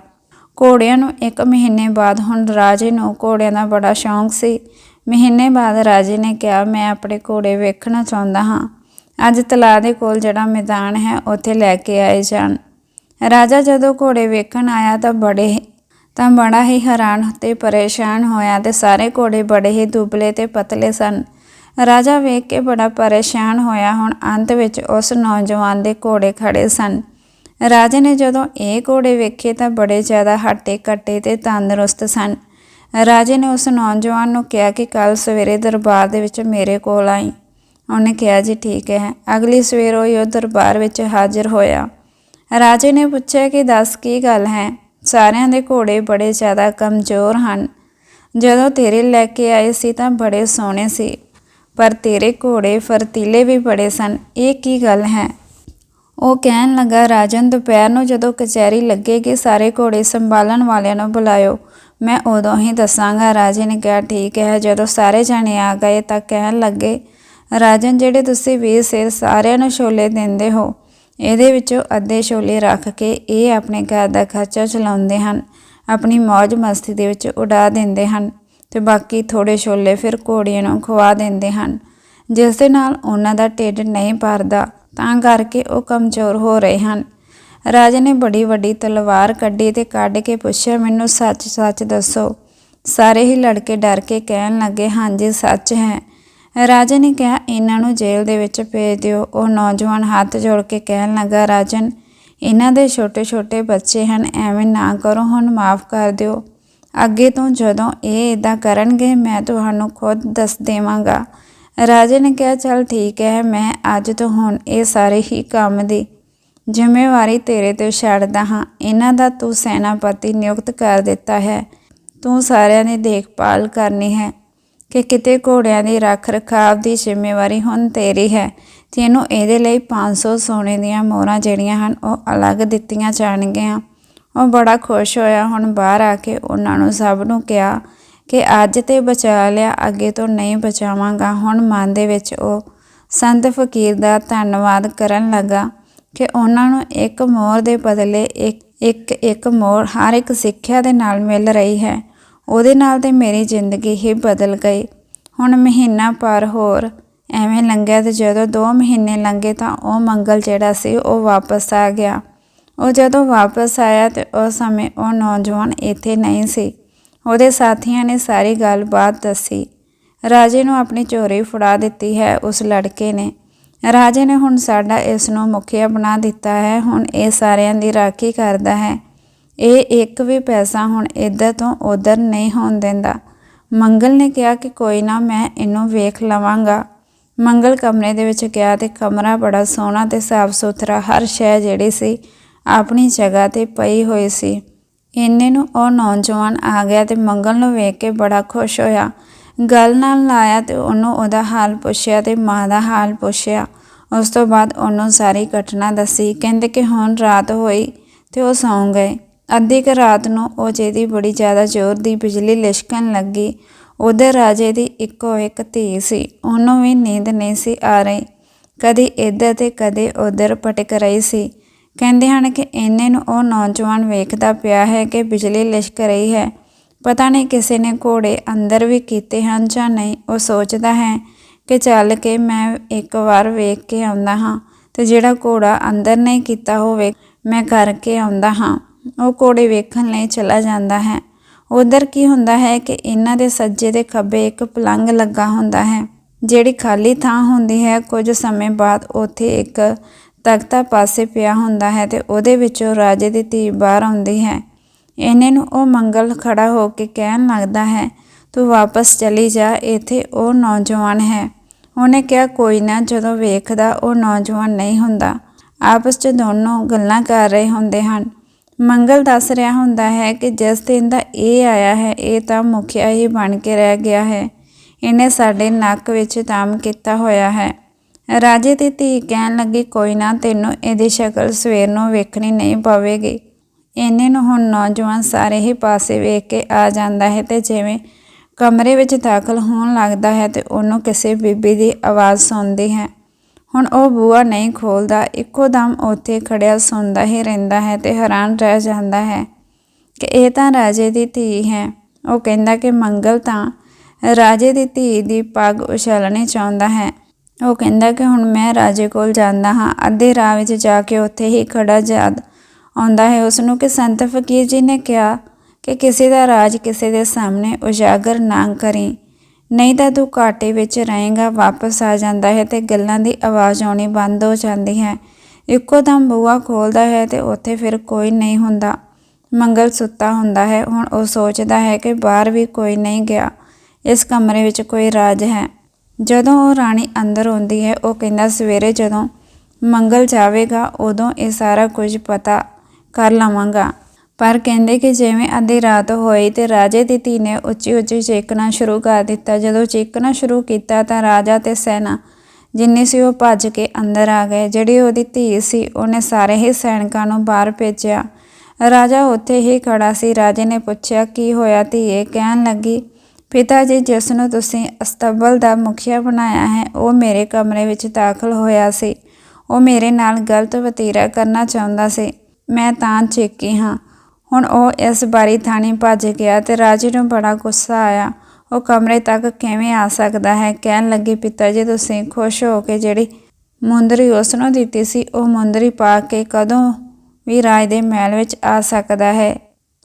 ਘੋੜਿਆਂ ਨੂੰ ਇੱਕ ਮਹੀਨੇ ਬਾਅਦ ਹੁਣ ਰਾਜੇ ਨੂੰ ਘੋੜਿਆਂ ਦਾ ਬੜਾ ਸ਼ੌਂਕ ਸੀ। ਮਹੀਨੇ ਬਾਅਦ ਰਾਜੇ ਨੇ ਕਿਹਾ, ਮੈਂ ਆਪਣੇ ਘੋੜੇ ਵੇਖਣਾ ਚਾਹੁੰਦਾ ਹਾਂ। ਅੱਜ ਤਲਾਅ ਦੇ ਕੋਲ ਜਿਹੜਾ ਮੈਦਾਨ ਹੈ, ਉੱਥੇ ਲੈ ਕੇ ਆਏ ਜਾਣ। ਰਾਜਾ ਜਦੋਂ ਘੋੜੇ ਵੇਖਣ ਆਇਆ ਤਾਂ ਬੜੇ ਤਾਂ ਬੜਾ ਹੀ ਹੈਰਾਨ ਤੇ ਪਰੇਸ਼ਾਨ ਹੋਇਆ ਤੇ ਸਾਰੇ ਘੋੜੇ ਬੜੇ ਹੀ ਦੁਬਲੇ ਤੇ ਪਤਲੇ ਸਨ। ਰਾਜਾ ਵੇਖ ਕੇ ਬੜਾ ਪਰੇਸ਼ਾਨ ਹੋਇਆ। ਹੁਣ ਅੰਤ ਵਿੱਚ ਉਸ ਨੌਜਵਾਨ ਦੇ ਘੋੜੇ ਖੜੇ ਸਨ। ਰਾਜੇ ਨੇ ਜਦੋਂ ਇਹ ਘੋੜੇ ਵੇਖੇ ਤਾਂ ਬੜੇ ਜ਼ਿਆਦਾ ਹੱਟੇ ਕੱਟੇ ਤੇ ਤੰਦਰੁਸਤ ਸਨ। ਰਾਜੇ ਨੇ ਉਸ ਨੌਜਵਾਨ ਨੂੰ ਕਿਹਾ ਕਿ ਕੱਲ ਸਵੇਰੇ ਦਰਬਾਰ ਦੇ ਵਿੱਚ ਮੇਰੇ ਕੋਲ ਆਈ। ਉਹਨੇ ਕਿਹਾ, ਜੀ ਠੀਕ ਹੈ। ਅਗਲੀ ਸਵੇਰ ਉਹ ਉਹ ਦਰਬਾਰ ਵਿੱਚ ਹਾਜ਼ਰ ਹੋਇਆ। ਰਾਜੇ ਨੇ ਪੁੱਛਿਆ ਕਿ, ਦੱਸ ਕੀ ਗੱਲ ਹੈ? ਸਾਰਿਆਂ ਦੇ ਘੋੜੇ ਬੜੇ ਜ਼ਿਆਦਾ ਕਮਜ਼ੋਰ ਹਨ। ਜਦੋਂ ਤੇਰੇ ਲੈ ਕੇ ਆਏ ਸੀ ਤਾਂ ਬੜੇ ਸੋਹਣੇ ਸੀ, ਪਰ ਤੇਰੇ ਘੋੜੇ ਫਰਤੀਲੇ ਵੀ ਬੜੇ ਸਨ। ਇਹ ਕੀ ਗੱਲ ਹੈ? ਉਹ ਕਹਿਣ ਲੱਗਾ, ਰਾਜਨ, ਦੁਪਹਿਰ ਨੂੰ ਜਦੋਂ ਕਚਹਿਰੀ ਲੱਗੇਗੀ, ਸਾਰੇ ਘੋੜੇ ਸੰਭਾਲਣ ਵਾਲਿਆਂ ਨੂੰ ਬੁਲਾਇਓ। ਮੈਂ ਉਦੋਂ ਹੀ ਦੱਸਾਂਗਾ। ਰਾਜੇ ਨੇ ਕਿਹਾ, ਠੀਕ ਹੈ। ਜਦੋਂ ਸਾਰੇ ਜਾਣੇ ਆ ਗਏ ਤਾਂ ਕਹਿਣ ਲੱਗੇ, ਰਾਜਨ, ਜਿਹੜੇ ਤੁਸੀਂ ਵੀ ਸਿਰ ਸਾਰਿਆਂ ਨੂੰ ਛੋਲੇ ਦਿੰਦੇ ਹੋ ਇਹਦੇ ਵਿੱਚੋਂ ਅੱਧੇ ਛੋਲੇ ਰੱਖ ਕੇ ਇਹ ਆਪਣੇ ਘਰ ਦਾ ਖਰਚਾ ਚਲਾਉਂਦੇ ਹਨ। ਆਪਣੀ ਮौज ਮਸਤੀ ਦੇ ਵਿੱਚ ਉਡਾ ਦਿੰਦੇ ਹਨ ਤੇ ਬਾਕੀ ਥੋੜੇ ਛੋਲੇ ਫਿਰ ਘੋੜੀਆਂ ਨੂੰ ਖਵਾ ਦਿੰਦੇ ਹਨ। ਜਿਸ ਦੇ ਨਾਲ ਉਹਨਾਂ ਦਾ ਢਿੱਡ ਨਹੀਂ ਭਰਦਾ, ਤਾਂ ਕਰਕੇ ਉਹ ਕਮਜ਼ੋਰ ਹੋ ਰਹੇ ਹਨ। ਰਾਜੇ ਨੇ ਬੜੀ ਵੱਡੀ ਤਲਵਾਰ ਕੱਢੀ ਤੇ ਕੱਢ ਕੇ ਪੁੱਛਿਆ, ਮੈਨੂੰ ਸੱਚ-ਸੱਚ ਦੱਸੋ? ਸਾਰੇ ਹੀ ਲੜਕੇ ਡਰ ਕੇ ਕਹਿਣ ਲੱਗੇ, ਹਾਂਜੀ, ਸੱਚ ਹੈ। ਰਾਜੇ ਨੇ ਕਿਹਾ, ਇਹਨਾਂ ਨੂੰ ਜੇਲ੍ਹ ਦੇ ਵਿੱਚ ਭੇਜ ਦਿਓ। ਉਹ ਨੌਜਵਾਨ ਹੱਥ ਜੋੜ ਕੇ ਕਹਿਣ ਲੱਗਾ, ਰਾਜਨ, ਇਹਨਾਂ ਦੇ ਛੋਟੇ-ਛੋਟੇ ਬੱਚੇ ਹਨ, ਐਵੇਂ ਨਾ ਕਰੋ, ਹੁਣ ਮਾਫ ਕਰ ਦਿਓ। ਅੱਗੇ ਤੋਂ ਜਦੋਂ ਇਹ ਇਦਾਂ ਕਰਨਗੇ, ਮੈਂ ਤੁਹਾਨੂੰ ਖੁਦ ਦੱਸ ਦੇਵਾਂਗਾ। ਰਾਜੇ ਨੇ ਕਿਹਾ, ਚਲ ਠੀਕ ਹੈ, ਮੈਂ ਅੱਜ ਤੋਂ ਹੁਣ ਇਹ ਸਾਰੇ ਹੀ ਕੰਮ ਦੀ ਜ਼ਿੰਮੇਵਾਰੀ ਤੇਰੇ ਤੇ ਛੱਡਦਾ ਹਾਂ। ਇਹਨਾਂ ਦਾ ਤੂੰ ਸੈਨਾਪਤੀ ਨਿਯੁਕਤ ਕਰ ਦਿੱਤਾ ਹੈ। ਤੂੰ ਸਾਰਿਆਂ ਦੀ ਦੇਖਭਾਲ ਕਰਨੀ ਹੈ। ਕਿ ਕਿਤੇ ਘੋੜਿਆਂ ਦੀ ਰੱਖ ਰਖਾਵ ਦੀ ਜ਼ਿੰਮੇਵਾਰੀ ਹੁਣ ਤੇਰੀ ਹੈ। ਤੈਨੂੰ ਇਹਦੇ ਲਈ 500 ਸੋਨੇ ਦੀਆਂ ਮੋਹਰਾਂ ਜਿਹੜੀਆਂ ਹਨ, ਉਹ ਅਲੱਗ ਦਿੱਤੀਆਂ ਜਾਣਗੀਆਂ। ਉਹ ਬੜਾ ਖੁਸ਼ ਹੋਇਆ। ਹੁਣ ਬਾਹਰ ਆ ਕੇ ਉਹਨਾਂ ਨੂੰ ਸਭ ਨੂੰ ਕਿਹਾ ਕਿ ਅੱਜ ਤੇ ਬਚਾ ਲਿਆ, ਅੱਗੇ ਤੋਂ ਨਹੀਂ ਬਚਾਵਾਂਗਾ। ਹੁਣ ਮਨ ਦੇ ਵਿੱਚ ਉਹ ਸੰਤ ਫਕੀਰ ਦਾ ਧੰਨਵਾਦ ਕਰਨ ਲੱਗਾ ਕਿ ਉਹਨਾਂ ਨੂੰ ਇੱਕ ਮੋਹਰ ਦੇ ਬਦਲੇ ਇੱਕ ਇੱਕ ਇੱਕ ਮੋਹਰ ਹਰ ਇੱਕ ਸਿੱਖਿਆ ਦੇ ਨਾਲ ਮਿਲ ਰਹੀ ਹੈ। ਉਹਦੇ ਨਾਲ ਤੇ ਮੇਰੀ ਜ਼ਿੰਦਗੀ ਹੀ ਬਦਲ ਗਈ। ਹੁਣ ਮਹੀਨਾ ਪਰ ਹੋਰ, ਐਵੇਂ ਲੰਘਿਆ ਤੇ ਜਦੋਂ 2 ਮਹੀਨੇ ਲੰਘੇ ਤਾਂ ਉਹ ਮੰਗਲ ਜਿਹੜਾ ਸੀ ਉਹ ਵਾਪਸ ਆ ਗਿਆ। ਉਹ ਜਦੋਂ ਵਾਪਸ ਆਇਆ ਤੇ ਉਸ ਸਮੇਂ ਉਹ ਨੌਜਵਾਨ ਇੱਥੇ ਨਹੀਂ ਸੀ। ਉਹਦੇ ਸਾਥੀਆਂ ਨੇ ਸਾਰੀ ਗੱਲਬਾਤ ਦੱਸੀ। ਰਾਜੇ ਨੂੰ ਆਪਣੀ ਚੋਰੀ ਫੜਾ ਦਿੱਤੀ ਹੈ ਉਸ ਲੜਕੇ ਨੇ। ਰਾਜੇ ਨੇ ਹੁਣ ਸਾਡਾ ਇਸ ਨੂੰ ਮੁਖੀਆ ਬਣਾ ਦਿੱਤਾ ਹੈ। ਹੁਣ ਇਹ ਸਾਰਿਆਂ ਦੀ ਰਾਖੀ ਕਰਦਾ ਹੈ। ਇਹ ਇੱਕ ਵੀ ਪੈਸਾ ਹੁਣ ਇੱਧਰ ਤੋਂ ਉਧਰ ਨਹੀਂ ਹੋਣ ਦਿੰਦਾ। ਮੰਗਲ ਨੇ ਕਿਹਾ ਕਿ ਕੋਈ ਨਾ ਮੈਂ ਇਹਨੂੰ ਵੇਖ ਲਵਾਂਗਾ। ਮੰਗਲ ਕਮਰੇ ਦੇ ਵਿੱਚ ਗਿਆ ਤੇ ਕਮਰਾ ਬੜਾ ਸੋਹਣਾ ਤੇ ਸਾਫ਼ ਸੁਥਰਾ ਹਰ ਸ਼ੈ ਜਿਹੜੀ ਸੀ ਆਪਣੀ ਜਗ੍ਹਾ ਤੇ ਪਈ ਹੋਈ ਸੀ। ਇੰਨੇ ਨੂੰ ਉਹ ਨੌਜਵਾਨ ਆ ਗਿਆ ਤੇ ਮੰਗਲ ਨੂੰ ਵੇਖ ਕੇ ਬੜਾ ਖੁਸ਼ ਹੋਇਆ। ਗੱਲ ਨਾਲ ਲਾਇਆ ਤੇ ਉਹਨੂੰ ਉਹਦਾ ਹਾਲ ਪੁੱਛਿਆ ਤੇ ਮਾਂ ਦਾ ਹਾਲ ਪੁੱਛਿਆ। ਉਸ ਤੋਂ ਬਾਅਦ ਉਹਨੂੰ ਸਾਰੀ ਘਟਨਾ ਦੱਸੀ। ਕਹਿੰਦੇ ਕਿ ਹੁਣ ਰਾਤ ਹੋਈ ਤੇ ਉਹ ਸੌਂ ਗਏ। ਅੱਧੀ ਕੁ ਰਾਤ ਨੂੰ ਉਹ ਦੀ ਬੜੀ ਜ਼ਿਆਦਾ ਜ਼ੋਰ ਦੀ ਬਿਜਲੀ ਲਿਸ਼ਕਣ ਲੱਗੀ। ਉਧਰ ਰਾਜੇ ਦੀ ਇੱਕੋ ਇੱਕ ਧੀ ਸੀ। ਉਹਨੂੰ ਵੀ ਨੀਂਦ ਨਹੀਂ ਸੀ ਆ ਰਹੀ। ਕਦੀ ਇੱਧਰ ਤੇ ਕਦੇ ਉਧਰ ਭਟਕ ਰਹੀ ਸੀ। ਕਹਿੰਦੇ ਹਨ ਕਿ ਇੰਨੇ ਨੂੰ ਉਹ ਨੌਜਵਾਨ ਵੇਖਦਾ ਪਿਆ ਹੈ ਕਿ ਬਿਜਲੀ ਲਿਸ਼ਕ ਰਹੀ ਹੈ। ਪਤਾ ਨਹੀਂ ਕਿਸੇ ਨੇ ਘੋੜੇ ਅੰਦਰ ਵੀ ਕੀਤੇ ਹਨ ਜਾਂ ਨਹੀਂ। ਉਹ ਸੋਚਦਾ ਹੈ ਕਿ ਚੱਲ ਕੇ ਮੈਂ ਇੱਕ ਵਾਰ ਵੇਖ ਕੇ ਆਉਂਦਾ ਹਾਂ ਤੇ ਜਿਹੜਾ ਘੋੜਾ ਅੰਦਰ ਨਹੀਂ ਕੀਤਾ ਹੋਵੇ, ਮੈਂ ਕਰਕੇ ਆਉਂਦਾ ਹਾਂ। ਉਹ ਘੋੜੇ ਵੇਖਣ ਲਈ ਚਲਾ ਜਾਂਦਾ ਹੈ। ਉਧਰ ਕੀ ਹੁੰਦਾ ਹੈ ਕਿ ਇਹਨਾਂ ਦੇ ਸੱਜੇ ਤੇ ਖੱਬੇ ਇੱਕ ਪਲੰਗ ਲੱਗਾ ਹੁੰਦਾ ਹੈ, ਜਿਹੜੀ ਖਾਲੀ ਥਾਂ ਹੁੰਦੀ ਹੈ। ਕੁਝ ਸਮੇਂ ਬਾਅਦ ਉੱਥੇ ਇੱਕ ਤਖਤਾ ਪਾਸੇ ਪਿਆ ਹੁੰਦਾ ਹੈ ਤੇ ਉਹਦੇ ਵਿੱਚੋਂ ਰਾਜੇ ਦੀ ਧੀ ਬਾਹਰ ਆਉਂਦੀ ਹੈ। ਇਹਨੇ ਨੂੰ ਉਹ ਮੰਗਲ ਖੜਾ ਹੋ ਕੇ ਕਹਿਣ ਲੱਗਦਾ ਹੈ, ਤੂੰ ਵਾਪਸ ਚਲੀ ਜਾ, ਇੱਥੇ ਉਹ ਨੌਜਵਾਨ ਹੈ। ਉਹਨੇ ਕਿਹਾ, ਕੋਈ ਨਾ, ਜਦੋਂ ਵੇਖਦਾ ਉਹ ਨੌਜਵਾਨ ਨਹੀਂ ਹੁੰਦਾ। ਆਪਸ 'ਚ ਦੋਨੋਂ ਗੱਲਾਂ ਕਰ ਰਹੇ ਹੁੰਦੇ ਹਨ। ਮੰਗਲ ਦੱਸ ਰਿਹਾ ਹੁੰਦਾ ਹੈ ਕਿ ਜਿਸ ਦਿਨ ਦਾ ਇਹ ਆਇਆ ਹੈ, ਇਹ ਤਾਂ ਮੁਖਿਆ ਹੀ ਬਣ ਕੇ ਰਹਿ ਗਿਆ ਹੈ। ਇਹਨੇ ਸਾਡੇ ਨੱਕ ਵਿੱਚ ਤਾਮ ਕੀਤਾ ਹੋਇਆ ਹੈ। ਰਾਜੇ ਦੀ ਧੀ ਕਹਿਣ ਲੱਗੀ, ਕੋਈ ਨਾ, ਤੈਨੂੰ ਇਹਦੀ ਸ਼ਕਲ ਸਵੇਰ ਨੂੰ ਵੇਖਣੀ ਨਹੀਂ ਪਵੇਗੀ। ਇਹਨੇ ਨੂੰ ਹੁਣ ਨੌਜਵਾਨ ਸਾਰੇ ਹੀ ਪਾਸੇ ਵੇਖ ਕੇ ਆ ਜਾਂਦਾ ਹੈ ਤੇ ਜਿਵੇਂ ਕਮਰੇ ਵਿੱਚ ਦਾਖਲ ਹੋਣ ਲੱਗਦਾ ਹੈ ਤੇ ਉਹਨੂੰ ਕਿਸੇ ਬੀਬੀ ਦੀ ਆਵਾਜ਼ ਸੁਣਦੀ ਹੈ। ਹੁਣ ਉਹ ਬੂਆ ਨਹੀਂ ਖੋਲਦਾ, ਇੱਕੋ ਦਮ ਉੱਥੇ ਖੜਿਆ ਸੁਣਦਾ ਹੀ ਰਹਿੰਦਾ ਹੈ ਤੇ ਹੈਰਾਨ ਰਹਿ ਜਾਂਦਾ ਹੈ ਕਿ ਇਹ ਤਾਂ ਰਾਜੇ ਦੀ ਧੀ ਹੈ। ਉਹ ਕਹਿੰਦਾ ਕਿ ਮੰਗਲ ਤਾਂ ਰਾਜੇ ਦੀ ਧੀ ਦੀ ਪੱਗ ਉਛਾਲਣੀ ਚਾਹੁੰਦਾ ਹੈ। ਉਹ ਕਹਿੰਦਾ ਕਿ ਹੁਣ ਮੈਂ ਰਾਜੇ ਕੋਲ ਜਾਂਦਾ ਹਾਂ, ਅੱਧੇ ਰਾਹ ਵਿੱਚ ਜਾ ਕੇ ਉੱਥੇ ਹੀ ਖੜਾ ਯਾਦ ਆਉਂਦਾ ਹੈ। ਉਸ ਨੂੰ ਕਿ ਸੰਤ ਫਕੀਰ ਜੀ ਨੇ ਕਿਹਾ ਕਿ ਕਿਸੇ ਦਾ ਰਾਜ ਕਿਸੇ ਦੇ ਸਾਹਮਣੇ ਉਜਾਗਰ ਨਾ ਕਰੀ। ਨਹੀਂ ਤਾਂ ਤੂੰ ਘਾਟੇ ਵਿੱਚ ਰਹੇਗਾ, ਵਾਪਸ ਆ ਜਾਂਦਾ ਹੈ ਤੇ ਗੱਲਾਂ ਦੀ ਆਵਾਜ਼ ਆਉਣੀ ਬੰਦ ਹੋ ਜਾਂਦੀ ਹੈ। ਇੱਕੋ ਦਮ ਬੂਆ ਖੋਲਦਾ ਹੈ ਤੇ ਉੱਥੇ ਫਿਰ ਕੋਈ ਨਹੀਂ ਹੁੰਦਾ। ਮੰਗਲ ਸੁੱਤਾ ਹੁੰਦਾ ਹੈ। ਹੁਣ ਉਹ ਸੋਚਦਾ ਹੈ ਕਿ ਬਾਹਰ ਵੀ ਕੋਈ ਨਹੀਂ ਗਿਆ। ਇਸ ਕਮਰੇ ਵਿੱਚ ਕੋਈ ਰਾਜ ਹੈ। ਜਦੋਂ ਉਹ ਰਾਣੀ ਅੰਦਰ ਆਉਂਦੀ ਹੈ, ਉਹ ਕਹਿੰਦਾ, ਸਵੇਰੇ ਜਦੋਂ ਮੰਗਲ ਜਾਵੇਗਾ, ਉਦੋਂ ਇਹ ਸਾਰਾ ਕੁਝ ਪਤਾ ਕਰ ਲਵਾਂਗਾ। ਪਰ ਕਹਿੰਦੇ ਕਿ ਜਿਵੇਂ ਅੱਧੀ ਰਾਤ ਹੋਈ ਤੇ ਰਾਜੇ ਦੀ ਧੀ ਨੇ ਉੱਚੀ ਉੱਚੀ ਚੀਕਣਾ ਸ਼ੁਰੂ ਕਰ ਦਿੱਤਾ। ਜਦੋਂ ਚੀਕਣਾ ਸ਼ੁਰੂ ਕੀਤਾ ਤਾਂ ਰਾਜਾ ਤੇ ਸੈਨਾ ਜਿੰਨੇ ਸੀ ਉਹ ਭੱਜ ਕੇ ਅੰਦਰ ਆ ਗਏ। ਜਿਹੜੀ ਉਹਦੀ ਧੀ ਸੀ, ਉਹਨੇ ਸਾਰੇ ਹੀ ਸੈਨਿਕਾਂ ਨੂੰ ਬਾਹਰ ਭੇਜਿਆ। ਰਾਜਾ ਉੱਥੇ ਹੀ ਖੜਾ ਸੀ। ਰਾਜੇ ਨੇ ਪੁੱਛਿਆ, ਕੀ ਹੋਇਆ ਧੀਏ? ਕਹਿਣ ਲੱਗੀ, ਪਿਤਾ ਜੀ, ਜਿਸ ਨੂੰ ਤੁਸੀਂ ਅਸਤਬਲ ਦਾ ਮੁਖੀਆ ਬਣਾਇਆ ਹੈ, ਉਹ ਮੇਰੇ ਕਮਰੇ ਵਿੱਚ ਦਾਖਲ ਹੋਇਆ ਸੀ। ਉਹ ਮੇਰੇ ਨਾਲ ਗਲਤ ਵਤੀਰਾ ਕਰਨਾ ਚਾਹੁੰਦਾ ਸੀ। ਮੈਂ ਤਾਂ ਚੇਕੀ ਹਾਂ। ਹੁਣ ਉਹ ਇਸ ਬਾਰੇ ਥਾਣੀ ਭੱਜ ਗਿਆ ਤੇ ਰਾਜੇ ਨੂੰ ਬੜਾ ਗੁੱਸਾ ਆਇਆ। ਉਹ ਕਮਰੇ ਤੱਕ ਕਿਵੇਂ ਆ ਸਕਦਾ ਹੈ? ਕਹਿਣ ਲੱਗੇ, ਪਿਤਾ ਜੀ, ਤੁਸੀਂ ਖੁਸ਼ ਹੋ ਕੇ ਜਿਹੜੀ ਮੁੰਦਰੀ ਉਸ ਨੂੰ ਦਿੱਤੀ ਸੀ, ਉਹ ਮੁੰਦਰੀ ਪਾ ਕੇ ਕਦੋਂ ਵੀ ਰਾਜ ਦੇ ਮਹਿਲ ਵਿੱਚ ਆ ਸਕਦਾ ਹੈ?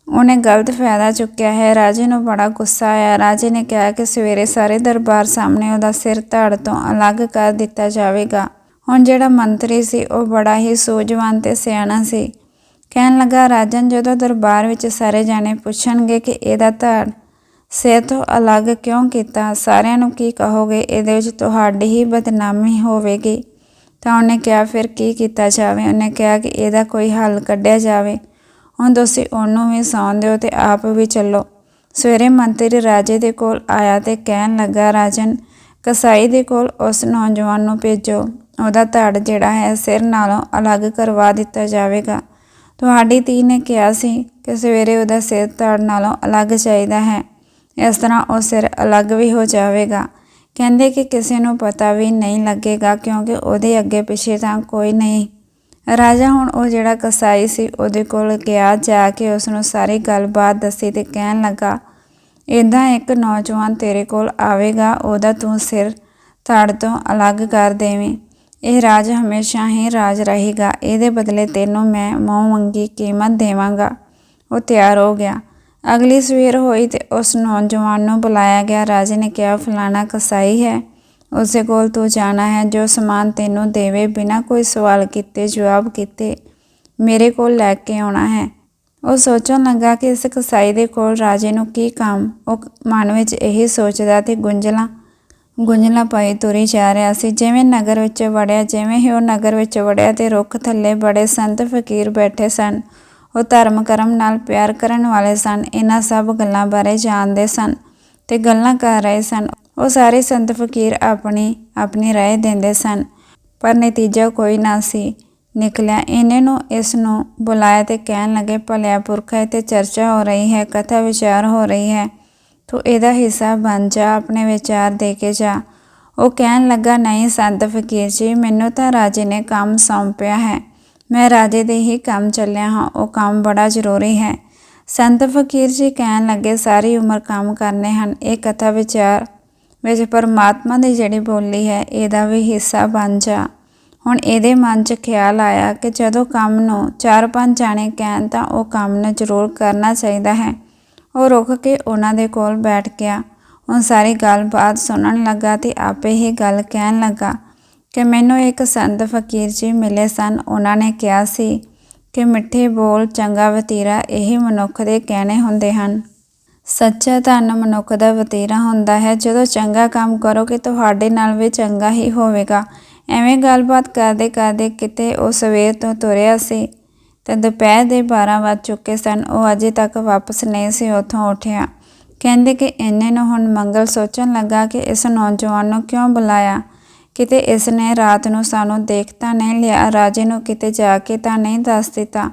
ਉਹਨੇ ਗਲਤ ਫਾਇਦਾ ਚੁੱਕਿਆ ਹੈ। ਰਾਜੇ ਨੂੰ ਬੜਾ ਗੁੱਸਾ ਆਇਆ। ਰਾਜੇ ਨੇ ਕਿਹਾ ਕਿ ਸਵੇਰੇ ਸਾਰੇ ਦਰਬਾਰ ਸਾਹਮਣੇ ਉਹਦਾ ਸਿਰ ਧੜ ਤੋਂ ਅਲੱਗ ਕਰ ਦਿੱਤਾ ਜਾਵੇਗਾ। ਹੁਣ ਜਿਹੜਾ ਮੰਤਰੀ ਸੀ, ਉਹ ਬੜਾ ਹੀ ਸੂਝਵਾਨ ਤੇ ਸਿਆਣਾ ਸੀ। ਕਹਿਣ ਲੱਗਾ, ਰਾਜਨ, ਜਦੋਂ ਦਰਬਾਰ ਵਿੱਚ ਸਾਰੇ ਜਾਣੇ ਪੁੱਛਣਗੇ ਕਿ ਇਹਦਾ ਧੜ ਸਿਰ ਤੋਂ ਅਲੱਗ ਕਿਉਂ ਕੀਤਾ, ਸਾਰਿਆਂ ਨੂੰ ਕੀ ਕਹੋਗੇ, ਇਹਦੇ ਵਿੱਚ ਤੁਹਾਡੀ ਹੀ ਬਦਨਾਮੀ ਹੋਵੇਗੀ। ਤਾਂ ਉਹਨੇ ਕਿਹਾ, ਫਿਰ ਕੀ ਕੀਤਾ ਜਾਵੇ? ਉਹਨੇ ਕਿਹਾ ਕਿ ਇਹਦਾ ਕੋਈ ਹੱਲ ਕੱਢਿਆ ਜਾਵੇ। ਹੁਣ ਤੁਸੀਂ ਉਹਨੂੰ ਵੀ ਸੌਣ ਦਿਓ ਤੇ ਆਪ ਵੀ ਚੱਲੋ। ਸਵੇਰੇ ਮੰਤਰੀ ਰਾਜੇ ਦੇ ਕੋਲ ਆਇਆ ਤੇ ਕਹਿਣ ਲੱਗਾ, ਰਾਜਨ, ਕਸਾਈ ਦੇ ਕੋਲ ਉਸ ਨੌਜਵਾਨ ਨੂੰ ਭੇਜੋ। ਉਹਦਾ ਧੜ ਜਿਹੜਾ ਹੈ ਸਿਰ ਨਾਲੋਂ ਅਲੱਗ ਕਰਵਾ ਦਿੱਤਾ ਜਾਵੇਗਾ। ਤੁਹਾਡੀ ਧੀ ਨੇ ਕਿਹਾ ਸੀ ਕਿ ਸਵੇਰੇ ਉਹਦਾ ਸਿਰ ਧੜ ਨਾਲੋਂ ਅਲੱਗ ਚਾਹੀਦਾ ਹੈ। ਇਸ ਤਰ੍ਹਾਂ ਉਹ ਸਿਰ ਅਲੱਗ ਵੀ ਹੋ ਜਾਵੇਗਾ। ਕਹਿੰਦੇ ਕਿ ਕਿਸੇ ਨੂੰ ਪਤਾ ਵੀ ਨਹੀਂ ਲੱਗੇਗਾ ਕਿਉਂਕਿ ਉਹਦੇ ਅੱਗੇ ਪਿੱਛੇ ਤਾਂ ਕੋਈ ਨਹੀਂ। ਰਾਜਾ ਹੁਣ ਉਹ ਜਿਹੜਾ ਕਸਾਈ ਸੀ, ਉਹਦੇ ਕੋਲ ਗਿਆ, ਜਾ ਕੇ ਉਸ ਨੂੰ ਸਾਰੀ ਗੱਲਬਾਤ ਦੱਸੀ ਤੇ ਕਹਿਣ ਲੱਗਾ ਇਦਾਂ ਇੱਕ ਨੌਜਵਾਨ ਤੇਰੇ ਕੋਲ ਆਵੇਗਾ, ਉਹਦਾ ਤੂੰ ਸਿਰ ਧੜ ਤੋਂ ਅਲੱਗ ਕਰ ਦੇਵੇਂ। ਇਹ ਰਾਜ ਹਮੇਸ਼ਾ ਹੀ ਰਾਜ ਰਹੇਗਾ। ਇਹਦੇ ਬਦਲੇ ਤੈਨੂੰ ਮੈਂ ਮੂੰਹ ਮੰਗੀ ਕੀਮਤ ਦੇਵਾਂਗਾ। ਉਹ ਤਿਆਰ ਹੋ ਗਿਆ। ਅਗਲੀ ਸਵੇਰ ਹੋਈ ਤੇ ਉਸ ਨੌਜਵਾਨ ਨੂੰ ਬੁਲਾਇਆ ਗਿਆ। ਰਾਜੇ ਨੇ ਕਿਹਾ, ਫਲਾਣਾ ਕਸਾਈ ਹੈ। ਉਸੇ ਕੋਲ ਤੂੰ ਜਾਣਾ ਹੈ ਜੋ ਸਮਾਨ ਤੈਨੂੰ ਦੇਵੇ, ਬਿਨਾਂ ਕੋਈ ਸਵਾਲ ਕੀਤੇ, ਜਵਾਬ ਕੀਤੇ। ਮੇਰੇ ਕੋਲ ਲੈ ਕੇ ਆਉਣਾ ਹੈ। ਉਹ ਸੋਚਣ ਲੱਗਾ ਕਿ ਇਸ ਕਸਾਈ ਦੇ ਕੋਲ ਰਾਜੇ ਨੂੰ ਕੀ ਕੰਮ? ਉਹ ਮਨ ਵਿੱਚ ਇਹੀ ਸੋਚਦਾ ਤੇ ਗੁੰਝਲਾਂ ਗੁੰਝਲਾਂ ਪਾਈ ਤੁਰੀ ਜਾ ਰਿਹਾ ਸੀ। ਜਿਵੇਂ ਨਗਰ ਵਿੱਚ ਵੜਿਆ, ਜਿਵੇਂ ਹੀ ਉਹ ਨਗਰ ਵਿੱਚ ਵੜਿਆ ਤੇ ਰੁੱਖ ਥੱਲੇ ਬੜੇ ਸੰਤ ਫਕੀਰ ਬੈਠੇ ਸਨ। ਉਹ ਧਰਮ ਕਰਮ ਨਾਲ ਪਿਆਰ ਕਰਨ ਵਾਲੇ ਸਨ। ਇਹਨਾਂ ਸਭ ਗੱਲਾਂ ਬਾਰੇ ਜਾਣਦੇ ਸਨ ਤੇ ਗੱਲਾਂ ਕਰ ਰਹੇ ਸਨ। ਉਹ ਸਾਰੇ ਸੰਤ ਫਕੀਰ ਆਪਣੀ ਆਪਣੀ ਰਾਏ ਦਿੰਦੇ ਸਨ। ਪਰ ਨਤੀਜਾ ਕੋਈ ਨਾ ਸੀ। ਨਿਕਲਿਆ। ਇਹਨੇ ਨੂੰ ਇਸ ਨੂੰ ਬੁਲਾਇਆ ਤੇ ਕਹਿਣ ਲੱਗੇ, ਭਲਿਆ ਪੁਰਖ ਹੈ ਤੇ ਚਰਚਾ ਹੋ ਰਹੀ ਹੈ, ਕਥਾ ਵਿਚਾਰ ਹੋ ਰਹੀ ਹੈ। ਤੂੰ ਇਹਦਾ ਹਿੱਸਾ ਬਣ ਜਾ, ਆਪਣੇ ਵਿਚਾਰ ਦੇ ਕੇ ਜਾ। ਉਹ ਕਹਿਣ ਲੱਗਾ, ਨਹੀਂ ਸੰਤ ਫਕੀਰ ਜੀ, ਮੈਨੂੰ ਤਾਂ ਰਾਜੇ ਨੇ ਕੰਮ ਸੌਂਪਿਆ ਹੈ। ਮੈਂ ਰਾਜੇ ਦੇ ਹੀ ਕੰਮ ਚੱਲਿਆ ਹਾਂ, ਉਹ ਕੰਮ ਬੜਾ ਜ਼ਰੂਰੀ ਹੈ। ਸੰਤ ਫਕੀਰ ਜੀ ਕਹਿਣ ਲੱਗੇ, ਸਾਰੀ ਉਮਰ ਕੰਮ ਕਰਨੇ ਹਨ, ਇਹ ਕਥਾ ਵਿਚਾਰ ਵਿੱਚ ਪਰਮਾਤਮਾ ਦੀ ਜਿਹੜੀ ਬੋਲੀ ਹੈ, ਇਹਦਾ ਵੀ ਹਿੱਸਾ ਬਣ ਜਾ। ਹੁਣ ਇਹਦੇ ਮਨ 'ਚ ਖਿਆਲ ਆਇਆ ਕਿ ਜਦੋਂ ਕੰਮ ਨੂੰ ਚਾਰ ਪੰਜ ਜਾਣੇ ਕਹਿਣ ਤਾਂ ਉਹ ਕੰਮ ਨੂੰ ਜ਼ਰੂਰ ਕਰਨਾ ਚਾਹੀਦਾ ਹੈ। ਉਹ ਰੁਕ ਕੇ ਉਹਨਾਂ ਦੇ ਕੋਲ ਬੈਠ ਗਿਆ। ਉਹ ਸਾਰੀ ਗੱਲਬਾਤ ਸੁਣਨ ਲੱਗਾ ਤੇ ਆਪੇ ਹੀ ਗੱਲ ਕਹਿਣ ਲੱਗਾ ਕਿ ਮੈਨੂੰ ਇੱਕ ਸੰਤ ਫਕੀਰ ਜੀ ਮਿਲੇ ਸਨ। ਉਹਨਾਂ ਨੇ ਕਿਹਾ ਸੀ ਕਿ ਮਿੱਠੇ ਬੋਲ ਚੰਗਾ ਵਤੀਰਾ ਇਹ ਮਨੁੱਖ ਦੇ ਕਹਿਣੇ ਹੁੰਦੇ ਹਨ। ਸੱਚਾ ਧਨ ਮਨੁੱਖ ਦਾ ਵਤੀਰਾ ਹੁੰਦਾ ਹੈ। ਜਦੋਂ ਚੰਗਾ ਕੰਮ ਕਰੋਗੇ ਤੁਹਾਡੇ ਨਾਲ ਵੀ ਚੰਗਾ ਹੀ ਹੋਵੇਗਾ। ਐਵੇਂ ਗੱਲਬਾਤ ਕਰਦੇ ਕਰਦੇ ਕਿਤੇ ਉਹ ਸਵੇਰ ਤੋਂ ਤੁਰਿਆ ਸੀ। ਤੇ ਦੁਪਹਿਰ ਦੇ 12 ਵੱਜ ਚੁੱਕੇ ਸਨ। ਉਹ ਅਜੇ ਤੱਕ ਵਾਪਸ ਨਹੀਂ ਸੀ ਉੱਥੋਂ ਉੱਠਿਆ। ਕਹਿੰਦੇ ਕਿ ਇੰਨੇ ਨੂੰ ਹੁਣ ਮੰਗਲ ਸੋਚਣ ਲੱਗਾ ਕਿ ਇਸ ਨੌਜਵਾਨ ਨੂੰ ਕਿਉਂ ਬੁਲਾਇਆ? ਕਿਤੇ ਇਸ ਨੇ ਰਾਤ ਨੂੰ ਸਾਨੂੰ ਦੇਖਤਾ ਨਹੀਂ ਲਿਆ, ਰਾਜੇ ਨੂੰ ਕਿਤੇ ਜਾ ਕੇ ਤਾਂ ਨਹੀਂ ਦੱਸ ਦਿੱਤਾ।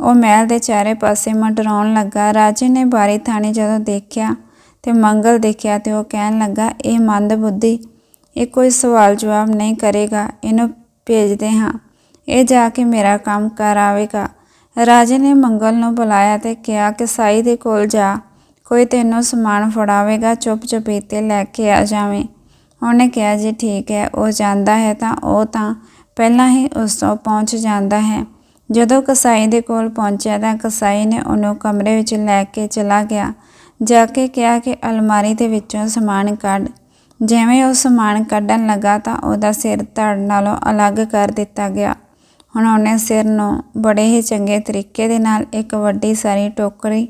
ਉਹ ਮਹਿਲ ਦੇ ਚਾਰੇ ਪਾਸੇ ਮੰਡਰਾਉਣ ਲੱਗਾ। ਰਾਜੇ ਨੇ ਬਾਰੀ ਥਾਣੀ ਜਦੋਂ ਦੇਖਿਆ ਤੇ ਮੰਗਲ ਦੇਖਿਆ ਤੇ ਉਹ ਕਹਿਣ ਲੱਗਾ, ਇਹ ਮੰਦ ਬੁੱਧੀ ਇਹ ਕੋਈ ਸਵਾਲ ਜਵਾਬ ਨਹੀਂ ਕਰੇਗਾ। ਇਹਨੂੰ ਭੇਜਦੇ ਹਾਂ। ਇਹ ਜਾ ਕੇ ਮੇਰਾ ਕੰਮ ਕਰ ਆਵੇਗਾ। ਰਾਜੇ ਨੇ ਮੰਗਲ ਨੂੰ ਬੁਲਾਇਆ ਤੇ ਕਿਹਾ ਕਿ ਸਾਈ ਦੇ ਕੋਲ ਜਾ। ਕੋਈ ਤੈਨੂੰ ਸਮਾਨ ਫੜਾਵੇਗਾ, ਚੁੱਪ ਚੁਪੀਤੇ ਲੈ ਕੇ ਆ ਜਾਵੇਂ। ਉਹਨੇ ਕਿਹਾ, ਜੀ ਠੀਕ ਹੈ, ਉਹ ਜਾਂਦਾ ਹੈ ਤਾਂ ਉਹ ਤਾਂ ਪਹਿਲਾਂ ਹੀ ਉਸ ਤੋਂ ਪਹੁੰਚ ਜਾਂਦਾ ਹੈ। ਜਦੋਂ ਕਸਾਈ ਦੇ ਕੋਲ ਪਹੁੰਚਿਆ ਤਾਂ ਕਸਾਈ ਨੇ ਉਹਨੂੰ ਕਮਰੇ ਵਿੱਚ ਲੈ ਕੇ ਚਲਾ ਗਿਆ। ਜਾ ਕੇ ਕਿਹਾ ਕਿ ਅਲਮਾਰੀ ਦੇ ਵਿੱਚੋਂ ਸਮਾਨ ਕੱਢ। ਜਿਵੇਂ ਉਹ ਸਮਾਨ ਕੱਢਣ ਲੱਗਾ ਤਾਂ ਉਹਦਾ ਸਿਰ ਧੜ ਨਾਲੋਂ ਅਲੱਗ ਕਰ ਦਿੱਤਾ ਗਿਆ। ਹੁਣ ਉਹਨੇ ਸਿਰ ਨੂੰ ਬੜੇ ਹੀ ਚੰਗੇ ਤਰੀਕੇ ਦੇ ਨਾਲ ਇੱਕ ਵੱਡੀ ਸਾਰੀ ਟੋਕਰੀ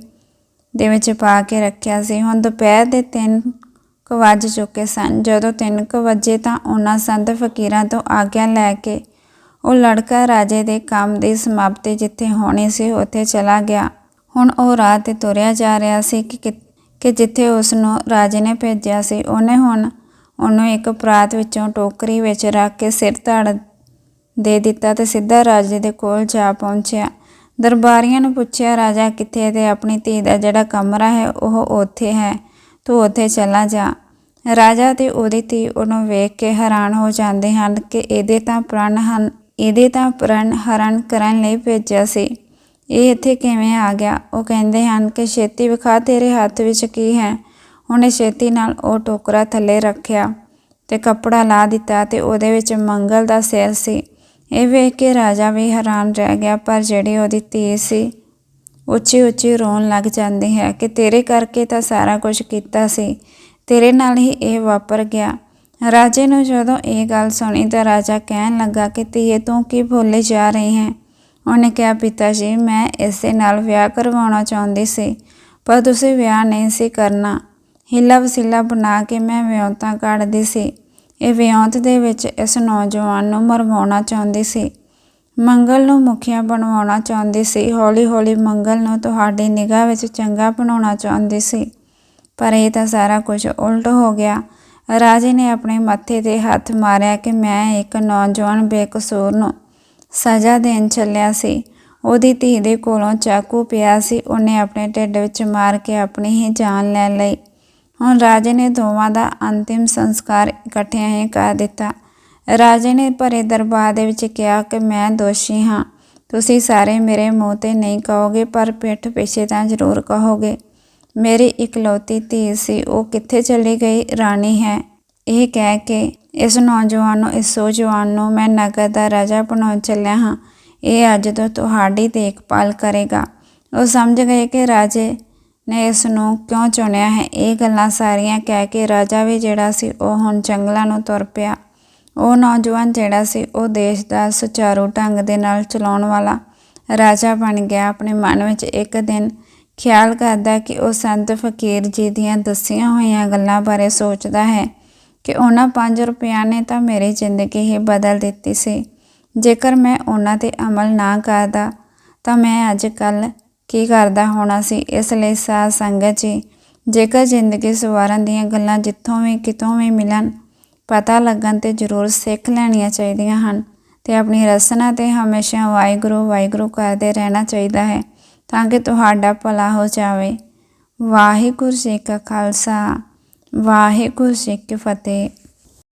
ਦੇ ਵਿੱਚ ਪਾ ਕੇ ਰੱਖਿਆ ਸੀ। ਹੁਣ ਦੁਪਹਿਰ ਦੇ 3 ਕੁ ਵੱਜ ਚੁੱਕੇ ਸਨ। ਜਦੋਂ 3 ਕੁ ਵਜੇ ਤਾਂ ਉਹਨਾਂ ਸੰਤ ਫਕੀਰਾਂ ਤੋਂ ਆਗਿਆ ਲੈ ਕੇ ਉਹ ਲੜਕਾ ਰਾਜੇ ਦੇ ਕੰਮ ਦੀ ਸਮਾਪਤੀ ਜਿੱਥੇ ਹੋਣੀ ਸੀ ਉੱਥੇ ਚਲਾ ਗਿਆ। ਹੁਣ ਉਹ ਰਾਹ ਤੇ ਤੁਰਿਆ ਜਾ ਰਿਹਾ ਸੀ ਕਿ ਕਿ- ਕਿ ਜਿੱਥੇ ਉਸ ਨੂੰ ਰਾਜੇ ਨੇ ਭੇਜਿਆ ਸੀ। ਉਹਨੇ ਹੁਣ ਉਹਨੂੰ ਇੱਕ ਪਰਾਤ ਵਿੱਚੋਂ ਟੋਕਰੀ ਵਿੱਚ ਰੱਖ ਕੇ ਸਿਰ ਧੜ ਦੇ ਦਿੱਤਾ ਤੇ ਸਿੱਧਾ ਰਾਜੇ ਦੇ ਕੋਲ ਜਾ ਪਹੁੰਚਿਆ। ਦਰਬਾਰੀਆਂ ਨੂੰ ਪੁੱਛਿਆ, ਰਾਜਾ, ਕਿੱਥੇ ਹੈ ਤੇ ਆਪਣੀ ਧੀ ਦਾ ਜਿਹੜਾ ਕਮਰਾ ਹੈ, ਉਹ ਉੱਥੇ ਹੈ। ਤੂੰ ਉੱਥੇ ਚਲਾ ਜਾ। ਰਾਜਾ ਤੇ ਉਹਦੀ ਧੀ ਉਹਨੂੰ ਵੇਖ ਕੇ ਹੈਰਾਨ ਹੋ ਜਾਂਦੇ ਹਨ ਕਿ ਇਹਦੇ ਤਾਂ ਪ੍ਰਣ ਹਨ, ਇਹਦੇ ਤਾਂ ਪ੍ਰਣ ਹਰਨ ਕਰਨ ਲਈ ਭੇਜਿਆ ਸੀ। ਇਹ ਇੱਥੇ ਕਿਵੇਂ ਆ ਗਿਆ? ਉਹ ਕਹਿੰਦੇ ਹਨ ਕਿ ਛੇਤੀ ਵਿਖਾ, ਤੇਰੇ ਹੱਥ ਵਿੱਚ ਕੀ ਹੈ? ਉਹਨੇ ਛੇਤੀ ਨਾਲ ਉਹ ਟੋਕਰਾ ਥੱਲੇ ਰੱਖਿਆ ਤੇ ਕੱਪੜਾ ਲਾ ਦਿੱਤਾ ਤੇ ਉਹਦੇ ਵਿੱਚ ਮੰਗਲ ਦਾ ਸਿਰ ਸੀ। ਇਹ ਵੇਖ ਕੇ ਰਾਜਾ ਵੀ ਹੈਰਾਨ ਰਹਿ ਗਿਆ, ਪਰ ਜਿਹੜੀ ਉਹਦੀ ਧੀ ਸੀ, ਉੱਚੀ ਉੱਚੀ ਰੋਣ ਲੱਗ ਜਾਂਦੀ ਹੈ ਕਿ ਤੇਰੇ ਕਰਕੇ ਤਾਂ ਸਾਰਾ ਕੁਝ ਕੀਤਾ ਸੀ। ਤੇਰੇ ਨਾਲ ਹੀ ਇਹ ਵਾਪਰ ਗਿਆ। ਰਾਜੇ ਨੂੰ ਜਦੋਂ ਇਹ ਗੱਲ ਸੁਣੀ ਤਾਂ ਰਾਜਾ ਕਹਿਣ ਲੱਗਾ ਕਿ ਧੀਏ, ਤੂੰ ਕੀ ਭੁੱਲੇ ਜਾ ਰਹੀ ਹੈ? ਉਹਨੇ ਕਿਹਾ ਪਿਤਾ ਜੀ ਮੈਂ ਇਸੇ ਨਾਲ ਵਿਆਹ ਕਰਵਾਉਣਾ ਚਾਹੁੰਦੀ ਸੀ, ਪਰ ਤੁਸੀਂ ਵਿਆਹ ਨਹੀਂ ਸੀ ਕਰਨਾ। ਹਿੱਲਾ ਵਸੀਲਾ ਬਣਾ ਕੇ ਮੈਂ ਵਿਆਹੁਤਾ ਕੱਢਦੀ ਸੀ। ਇਹ ਵਿਉਂਤ ਦੇ ਵਿੱਚ ਇਸ ਨੌਜਵਾਨ ਨੂੰ ਮਰਵਾਉਣਾ ਚਾਹੁੰਦੀ ਸੀ। ਮੰਗਲ ਨੂੰ ਮੁਖੀਆ ਬਣਵਾਉਣਾ ਚਾਹੁੰਦੀ ਸੀ। ਹੌਲੀ-ਹੌਲੀ ਮੰਗਲ ਨੂੰ ਤੁਹਾਡੀ ਨਿਗਾਹ ਵਿੱਚ ਚੰਗਾ ਬਣਾਉਣਾ ਚਾਹੁੰਦੀ ਸੀ। ਪਰ ਇਹ ਤਾਂ ਸਾਰਾ ਕੁਝ ਉਲਟ ਹੋ ਗਿਆ। ਰਾਜੇ ਨੇ ਆਪਣੇ ਮੱਥੇ ਤੇ ਹੱਥ ਮਾਰਿਆ ਕਿ ਮੈਂ ਇੱਕ ਨੌਜਵਾਨ ਬੇਕਸੂਰ ਨੂੰ ਸਜ਼ਾ ਦੇਣ ਚੱਲਿਆ ਸੀ। ਉਹਦੀ ਧੀ ਦੇ ਕੋਲੋਂ ਚਾਕੂ ਪਿਆ ਸੀ। ਉਹਨੇ ਆਪਣੇ ਢਿੱਡ ਵਿੱਚ ਮਾਰ ਕੇ ਆਪਣੀ ਹੀ ਜਾਨ ਲੈ ਲਈ। ਹੁਣ ਰਾਜੇ ਨੇ ਦੋਵਾਂ ਦਾ ਅੰਤਿਮ ਸੰਸਕਾਰ ਇਕੱਠਿਆਂ ਹੀ ਕਰ ਦਿੱਤਾ। ਰਾਜੇ ਨੇ ਭਰੇ ਦਰਬਾਰ ਦੇ ਵਿੱਚ ਕਿਹਾ ਕਿ ਮੈਂ ਦੋਸ਼ੀ ਹਾਂ। ਤੁਸੀਂ ਸਾਰੇ ਮੇਰੇ ਮੂੰਹ ਤੇ ਨਹੀਂ ਕਹੋਗੇ, ਪਰ ਪਿੱਠ ਪਿੱਛੇ ਤਾਂ ਜ਼ਰੂਰ ਕਹੋਗੇ। ਮੇਰੀ ਇਕਲੌਤੀ ਧੀ ਸੀ, ਉਹ ਕਿੱਥੇ ਚਲੀ ਗਈ? ਰਾਣੀ ਹੈ। ਇਹ ਕਹਿ ਕੇ ਇਸ ਨੌਜਵਾਨ ਨੂੰ, ਇਸ ਸੋਜਵਾਨ ਨੂੰ ਮੈਂ ਨਗਰ ਦਾ ਰਾਜਾ ਬਣਾਉਣ ਚੱਲਿਆ ਹਾਂ। ਇਹ ਅੱਜ ਤੋਂ ਤੁਹਾਡੀ ਦੇਖਭਾਲ ਕਰੇਗਾ। ਉਹ ਸਮਝ ਗਏ ਕਿ ਰਾਜੇ ਨੇ ਇਸ ਨੂੰ ਕਿਉਂ ਚੁਣਿਆ ਹੈ? ਇਹ ਗੱਲਾਂ ਸਾਰੀਆਂ ਕਹਿ ਕੇ ਰਾਜਾ ਵੀ ਜਿਹੜਾ ਸੀ, ਉਹ ਹੁਣ ਜੰਗਲਾਂ ਨੂੰ ਤੁਰ ਪਿਆ। ਉਹ ਨੌਜਵਾਨ ਜਿਹੜਾ ਸੀ, ਉਹ ਦੇਸ਼ ਦਾ ਸੁਚਾਰੂ ਢੰਗ ਦੇ ਨਾਲ ਚਲਾਉਣ ਵਾਲਾ ਰਾਜਾ ਬਣ ਗਿਆ। ਆਪਣੇ ਮਨ ਵਿੱਚ ਇੱਕ ਦਿਨ ਖਿਆਲ ਕਰਦਾ ਕਿ ਉਹ ਸੰਤ ਫਕੀਰ ਜੀ ਦੀਆਂ ਦੱਸੀਆਂ ਹੋਈਆਂ ਗੱਲਾਂ ਬਾਰੇ ਸੋਚਦਾ ਹੈ ਕਿ ਉਹਨਾਂ 5 ਰੁਪਿਆਂ ਨੇ ਤਾਂ ਮੇਰੀ ਜ਼ਿੰਦਗੀ ਹੀ ਬਦਲ ਦਿੱਤੀ ਸੀ। ਜੇਕਰ ਮੈਂ ਉਹਨਾਂ ਤੇ ਅਮਲ ਨਾ ਕਰਦਾ ਤਾਂ ਮੈਂ ਅੱਜ ਕੱਲ ਕੀ ਕਰਦਾ ਹੋਣਾ ਸੀ? ਇਸ ਲਈ ਸਾਧ ਸੰਗਤ ਜੀ, ਜੇਕਰ ਜ਼ਿੰਦਗੀ ਸਵਾਰਨ ਦੀਆਂ ਗੱਲਾਂ ਜਿੱਥੋਂ ਵੀ ਕਿਤੋਂ ਵੀ ਮਿਲਣ, ਪਤਾ ਲੱਗਣ ਤੇ ਜ਼ਰੂਰ ਸਿੱਖ ਲੈਣੀਆਂ ਚਾਹੀਦੀਆਂ ਹਨ ਤੇ ਆਪਣੀ ਰਸਨਾ ਤੇ ਹਮੇਸ਼ਾ ਵਾਹਿਗੁਰੂ ਵਾਹਿਗੁਰੂ ਕਰਦੇ ਰਹਿਣਾ ਚਾਹੀਦਾ ਹੈ ਤਾਂ ਕਿ ਤੁਹਾਡਾ ਭਲਾ ਹੋ ਜਾਵੇ। ਵਾਹਿਗੁਰੂ ਜੀ ਕਾ ਖਾਲਸਾ, ਵਾਹਿਗੁਰੂ ਜੀ ਕੀ ਫਤਿਹ।